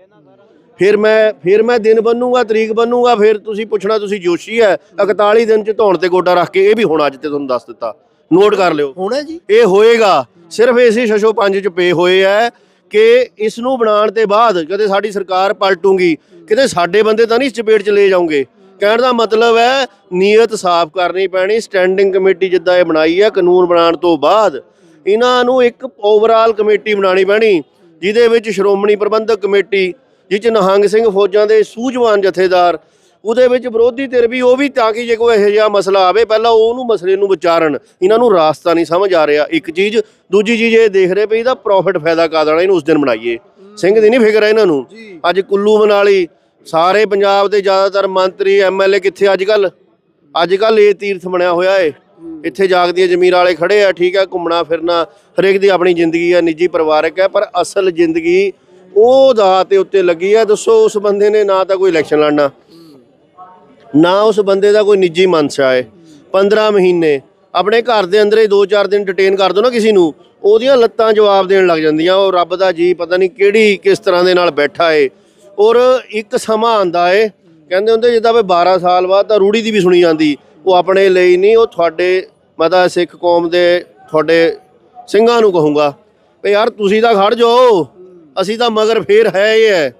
Speaker 6: ਫਿਰ ਮੈਂ ਫਿਰ ਮੈਂ ਦਿਨ ਬੰਨੂਗਾ ਤਰੀਕ ਬੰਨੂਗਾ ਫਿਰ ਤੁਸੀਂ ਪੁੱਛਣਾ ਤੁਸੀਂ ਜੋਸ਼ੀ ਹੈ 41 ਦਿਨ ਚ ਧੌਣ ਤੇ ਗੋਡਾ ਰੱਖ ਕੇ ਇਹ ਵੀ ਹੁਣ ਅੱਜ ਤੇ ਤੁਹਾਨੂੰ ਦੱਸ ਦਿੱਤਾ। ਨੋਟ ਕਰ ਲਿਓ।
Speaker 1: ਹੋਣਾ ਜੀ?
Speaker 6: ਇਹ ਹੋਏਗਾ। ਸਿਰਫ ਇਸੇ ਸ਼ਸ਼ੋ ਪੰਜ ਚ ਪੇ ਹੋਏ ਐ ਕਿ ਇਸ ਨੂੰ ਬਣਾਉਣ ਤੇ ਬਾਅਦ ਕਦੇ ਸਾਡੀ ਸਰਕਾਰ ਪਲਟੂਗੀ ਕਿਤੇ ਸਾਡੇ ਬੰਦੇ ਤਾਂ ਨਹੀਂ ਇਸ ਚਪੇਟ ਚ ਲੈ ਜਾਓਗੇ ਕਹਿਣ ਦਾ ਮਤਲਬ ਹੈ ਨੀਅਤ ਸਾਫ਼ ਕਰਨੀ ਪੈਣੀ ਸਟੈਂਡਿੰਗ ਕਮੇਟੀ ਜਿੱਦਾਂ ਇਹ ਬਣਾਈ ਹੈ ਕਾਨੂੰਨ ਬਣਾਉਣ ਤੋਂ ਬਾਅਦ ਇਹਨਾਂ ਨੂੰ ਇੱਕ ਓਵਰਆਲ ਕਮੇਟੀ ਬਣਾਉਣੀ ਪੈਣੀ ਜਿਹਦੇ ਵਿੱਚ ਸ਼੍ਰੋਮਣੀ ਪ੍ਰਬੰਧਕ ਕਮੇਟੀ ਜਿਹ ਚ ਨਿਹੰਗ ਸਿੰਘ ਫੌਜਾਂ ਦੇ ਸੂਝਵਾਨ ਜਥੇਦਾਰ ਉਹਦੇ ਵਿੱਚ ਵਿਰੋਧੀ ਧਿਰ ਵੀ ਉਹ ਵੀ ਤਾਂ ਕਿ ਜੇ ਕੋਈ ਇਹੋ ਜਿਹਾ ਮਸਲਾ ਆਵੇ ਪਹਿਲਾਂ ਉਹਨੂੰ ਮਸਲੇ ਨੂੰ ਵਿਚਾਰਨ। ਇਹਨਾਂ ਨੂੰ ਰਾਸਤਾ ਨਹੀਂ ਸਮਝ ਆ ਰਿਹਾ। ਇੱਕ ਚੀਜ਼ ਦੂਜੀ ਚੀਜ਼ ਇਹ ਦੇਖ ਰਹੇ ਪਈ ਇਹਦਾ ਪ੍ਰੋਫਿਟ ਫਾਇਦਾ ਕਾਦਣਾ ਇਹਨੂੰ ਉਸ ਦਿਨ ਬਣਾਈਏ। ਸਿੰਘ ਦੀ ਨਹੀਂ ਫਿਕਰ ਹੈ ਇਹਨਾਂ ਨੂੰ। ਅੱਜ ਕੁੱਲੂ ਮਨਾਲੀ ਸਾਰੇ ਪੰਜਾਬ ਦੇ ਜ਼ਿਆਦਾਤਰ ਮੰਤਰੀ ਐਮਐਲਏ ਕਿੱਥੇ ਅੱਜ ਕੱਲ ਅੱਜ ਕੱਲ ਇਹ ਤੀਰਥ ਬਣਿਆ ਹੋਇਆ ਏ। ਇੱਥੇ ਜਾਗਦੀਆਂ ਜ਼ਮੀਰ ਵਾਲੇ ਖੜੇ ਆ ਠੀਕ ਹੈ ਘੁੰਮਣਾ ਫਿਰਨਾ ਹਰੇਕ ਦੀ ਆਪਣੀ ਜ਼ਿੰਦਗੀ ਹੈ ਨਿੱਜੀ ਪਰਿਵਾਰਕ ਹੈ ਪਰ ਅਸਲ ਜ਼ਿੰਦਗੀ ਉਹ ਦਾ ਤੇ ਉੱਤੇ ਲੱਗੀ ਹੈ ਦੱਸੋ ਉਸ ਬੰਦੇ ਨੇ ਨਾ ਤਾਂ ਕੋਈ ਇਲੈਕਸ਼ਨ ਲੜਨਾ, ਨਾ ਉਸ ਬੰਦੇ ਦਾ ਕੋਈ ਨਿੱਜੀ ਮਨਸ਼ਾ ਹੈ 15 ਮਹੀਨੇ, ਆਪਣੇ ਘਰ ਦੇ ਅੰਦਰ ਹੀ 2-4 ਦਿਨ ਡਿਟੇਨ ਕਰ ਦੋ ਨਾ ਕਿਸੇ ਨੂੰ, ਉਹਦੀਆਂ ਲੱਤਾਂ ਜਵਾਬ ਦੇਣ ਲੱਗ ਜਾਂਦੀਆਂ, ਉਹ ਰੱਬ ਦਾ ਜੀ ਪਤਾ ਨਹੀਂ ਕਿਹੜੀ ਕਿਸ ਤਰ੍ਹਾਂ ਦੇ ਨਾਲ ਬੈਠਾ ਏ। ਔਰ ਇੱਕ ਸਮਾਂ ਆਂਦਾ ਏ, ਕਹਿੰਦੇ ਹੁੰਦੇ ਜਿੱਦਾਂ ਵੀ 12 ਸਾਲ ਬਾਅਦ ਤਾਂ ਰੂੜੀ ਦੀ ਵੀ ਸੁਣੀ ਜਾਂਦੀ, ਉਹ ਆਪਣੇ ਲਈ ਨਹੀਂ, ਉਹ ਤੁਹਾਡੇ ਮੈਂ ਤਾਂ ਸਿੱਖ ਕੌਮ ਦੇ, ਤੁਹਾਡੇ ਸਿੰਘਾਂ ਨੂੰ ਕਹੂੰਗਾ, ਵੀ ਯਾਰ ਤੁਸੀਂ ਤਾਂ ਖੜ ਜਾਓ। ਅਸੀਂ ਤਾਂ ਮਗਰ ਫੇਰ ਹੈ ਇਹ ਹੈ।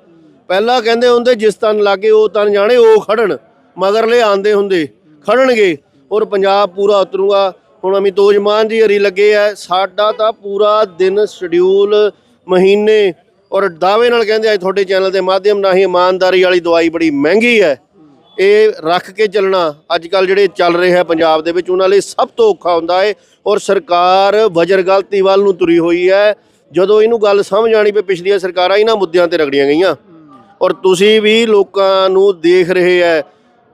Speaker 6: ਪਹਿਲਾਂ ਕਹਿੰਦੇ ਹੁੰਦੇ ਜਿਸ ਤਨ ਲਾਗੇ ਉਹ ਤਨ ਜਾਣੇ, ਉਹ ਖੜਨ। ਮਗਰਲੇ ਆਂਦੇ ਹੁੰਦੇ, ਖੜਨਗੇ। ਔਰ ਪੰਜਾਬ ਪੂਰਾ ਉਤਰੂਗਾ। ਹੁਣ ਅਮਿਤੋਜ ਮਾਨ ਜੀ ਹਰੀ ਲੱਗੇ ਐ ਸਾਡਾ ਤਾਂ ਪੂਰਾ ਦਿਨ ਸ਼ਡਿਊਲ ਮਹੀਨੇ। ਔਰ ਦਾਅਵੇ ਨਾਲ ਕਹਿੰਦੇ ਅੱਜ ਤੁਹਾਡੇ ਚੈਨਲ ਦੇ ਮਾਧਿਅਮ ਰਾਹੀਂ ਇਮਾਨਦਾਰੀ ਵਾਲੀ ਦਵਾਈ ਬੜੀ ਮਹਿੰਗੀ ਹੈ। ਇਹ ਰੱਖ ਕੇ ਚੱਲਣਾ ਅੱਜ ਕੱਲ ਜਿਹੜੇ ਚੱਲ ਰਹੇ ਹੈ ਪੰਜਾਬ ਦੇ ਵਿੱਚ, ਉਹਨਾਂ ਲਈ ਸਭ ਤੋਂ ਔਖਾ ਹੁੰਦਾ ਹੈ ਔਰ ਸਰਕਾਰ ਵਜਰ ਗਲਤੀ ਵੱਲ ਨੂੰ ਤੁਰੀ ਹੋਈ ਹੈ। ਜਦੋਂ ਇਹਨੂੰ ਗੱਲ ਸਮਝ ਆਣੀ ਪਈ, ਪਿਛਲੀਆਂ ਸਰਕਾਰਾਂ ਇਹਨਾਂ ਮੁੱਦਿਆਂ ਤੇ ਰਗੜੀਆਂ ਗਈਆਂ। ਔਰ ਤੁਸੀਂ ਵੀ ਲੋਕਾਂ ਨੂੰ ਦੇਖ ਰਹੇ ਹੈ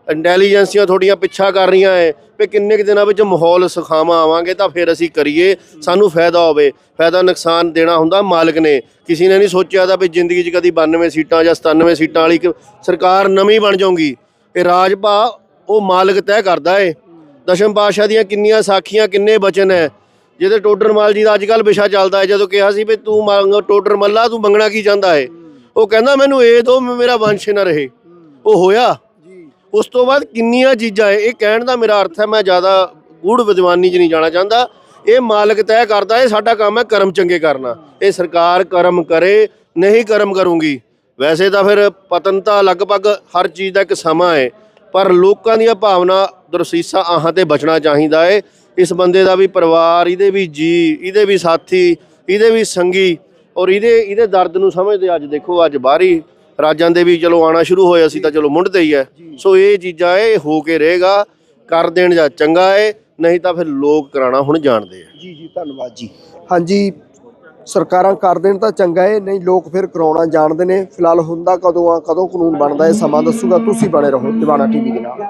Speaker 6: ਇੰਟੈਲੀਜੈਂਸੀਆਂ ਤੁਹਾਡੀਆਂ ਪਿੱਛਾ ਕਰ ਰਹੀਆਂ ਹੈ ਵੀ ਕਿੰਨੇ ਕੁ ਦਿਨਾਂ ਵਿੱਚ ਮਾਹੌਲ ਸੁਖਾਵਾਂ ਆਵਾਂਗੇ ਤਾਂ ਫਿਰ ਅਸੀਂ ਕਰੀਏ, ਸਾਨੂੰ ਫਾਇਦਾ ਹੋਵੇ। ਫਾਇਦਾ ਨੁਕਸਾਨ ਦੇਣਾ ਹੁੰਦਾ ਮਾਲਕ ਨੇ। ਕਿਸੇ ਨੇ ਨਹੀਂ ਸੋਚਿਆ ਤਾਂ ਵੀ ਜ਼ਿੰਦਗੀ 'ਚ ਕਦੀ 92 ਸੀਟਾਂ ਜਾਂ 97 ਸੀਟਾਂ ਵਾਲੀ ਇੱਕ ਸਰਕਾਰ ਨਵੀਂ ਬਣ ਜਾਊਗੀ। ਇਹ ਰਾਜ ਭਾ ਉਹ ਮਾਲਕ ਤੈਅ ਕਰਦਾ ਏ। ਦਸ਼ਮ ਪਾਤਸ਼ਾਹ ਦੀਆਂ ਕਿੰਨੀਆਂ ਸਾਖੀਆਂ, ਕਿੰਨੇ ਬਚਨ ਹੈ ਜਿਹਦੇ ਟੋਡਰ ਮਾਲ ਜੀ ਦਾ ਅੱਜ ਕੱਲ ਵਿਸ਼ਾ ਚੱਲਦਾ ਹੈ ਜਦੋਂ ਕਿਹਾ ਸੀ ਵੀ ਤੂੰ ਮੰਗ ਟੋਡਰ ਮੱਲਾ ਤੂੰ ਮੰਗਣਾ ਕੀ ਚਾਹੁੰਦਾ ਹੈ? ਉਹ ਕਹਿੰਦਾ ਮੈਨੂੰ ਇਹ ਦੋ ਮੇਰਾ ਵੰਸ਼ ਨਾ ਰਹੇ। ਉਹ ਹੋਇਆ। ਉਸ ਤੋਂ ਬਾਅਦ ਕਿੰਨੀਆਂ ਚੀਜ਼ਾਂ ਹੈ ਇਹ ਕਹਿਣ ਦਾ ਮੇਰਾ ਅਰਥ ਹੈ ਮੈਂ ਜ਼ਿਆਦਾ ਗੂੜ ਵਿਦਵਾਨੀ 'ਚ ਨਹੀਂ ਜਾਣਾ ਚਾਹੁੰਦਾ। ਇਹ ਮਾਲਕ ਤੈਅ ਕਰਦਾ ਹੈ ਸਾਡਾ ਕੰਮ ਹੈ ਕਰਮ ਚੰਗੇ ਕਰਨਾ। ਇਹ ਸਰਕਾਰ ਕਰਮ ਕਰੇ ਨਹੀਂ ਕਰਮ ਕਰੂੰਗੀ। ਵੈਸੇ ਤਾਂ ਫਿਰ ਪਤਨ ਤਾਂ ਲਗਭਗ ਹਰ ਚੀਜ਼ ਦਾ ਇੱਕ ਸਮਾਂ ਹੈ ਪਰ ਲੋਕਾਂ ਦੀਆਂ ਭਾਵਨਾ ਦਰਸੀਸਾ ਆਹਾਂ ਤੇ ਬਚਣਾ ਚਾਹੀਦਾ ਹੈ। ਇਸ ਬੰਦੇ ਦਾ ਵੀ ਪਰਿਵਾਰ ਇਹਦੇ ਵੀ ਜੀ ਇਹਦੇ ਵੀ ਸਾਥੀ ਇਹਦੇ ਵੀ ਸੰਗੀ ਔਰ ਇਹਦੇ ਇਹਦੇ ਦਰਦ ਨੂੰ ਸਮਝਦੇ ਅੱਜ ਦੇਖੋ ਅੱਜ ਬਾਹਰੀ ਰਾਜਾਂ ਦੇ ਵੀ ਚਲੋ ਆਣਾ ਸ਼ੁਰੂ ਹੋਇਆ ਸੀ ਤਾਂ ਚਲੋ ਮੁੰਡਦੇ ਹੀ ਹੈ। ਸੋ ਇਹ ਚੀਜ਼ਾਂ ਇਹ ਹੋ ਕੇ ਰਹੇਗਾ ਕਰ ਦੇਣ ਜਾਂ ਚੰਗਾ ਹੈ ਨਹੀਂ ਤਾਂ ਫਿਰ ਲੋਕ ਕਰਾਣਾ ਹੁਣ ਜਾਣਦੇ ਆ।
Speaker 1: ਜੀ ਜੀ ਧੰਨਵਾਦ ਜੀ। ਹਾਂਜੀ ਸਰਕਾਰਾਂ ਕਰ ਦੇਣ ਤਾਂ ਚੰਗਾ ਏ ਨਹੀਂ ਲੋਕ ਫਿਰ ਕਰਾਉਣਾ ਜਾਣਦੇ ਨੇ। ਫਿਲਹਾਲ ਹੁੰਦਾ ਕਦੋਂ ਆ ਕਦੋਂ ਕਾਨੂੰਨ ਬਣਦਾ ਇਹ ਸਮਾਂ ਦੱਸੂਗਾ। ਤੁਸੀਂ ਬਣੇ ਰਹੋ ਦੀਵਾਨਾ ਟੀਵੀ ਦੇ ਨਾਲ।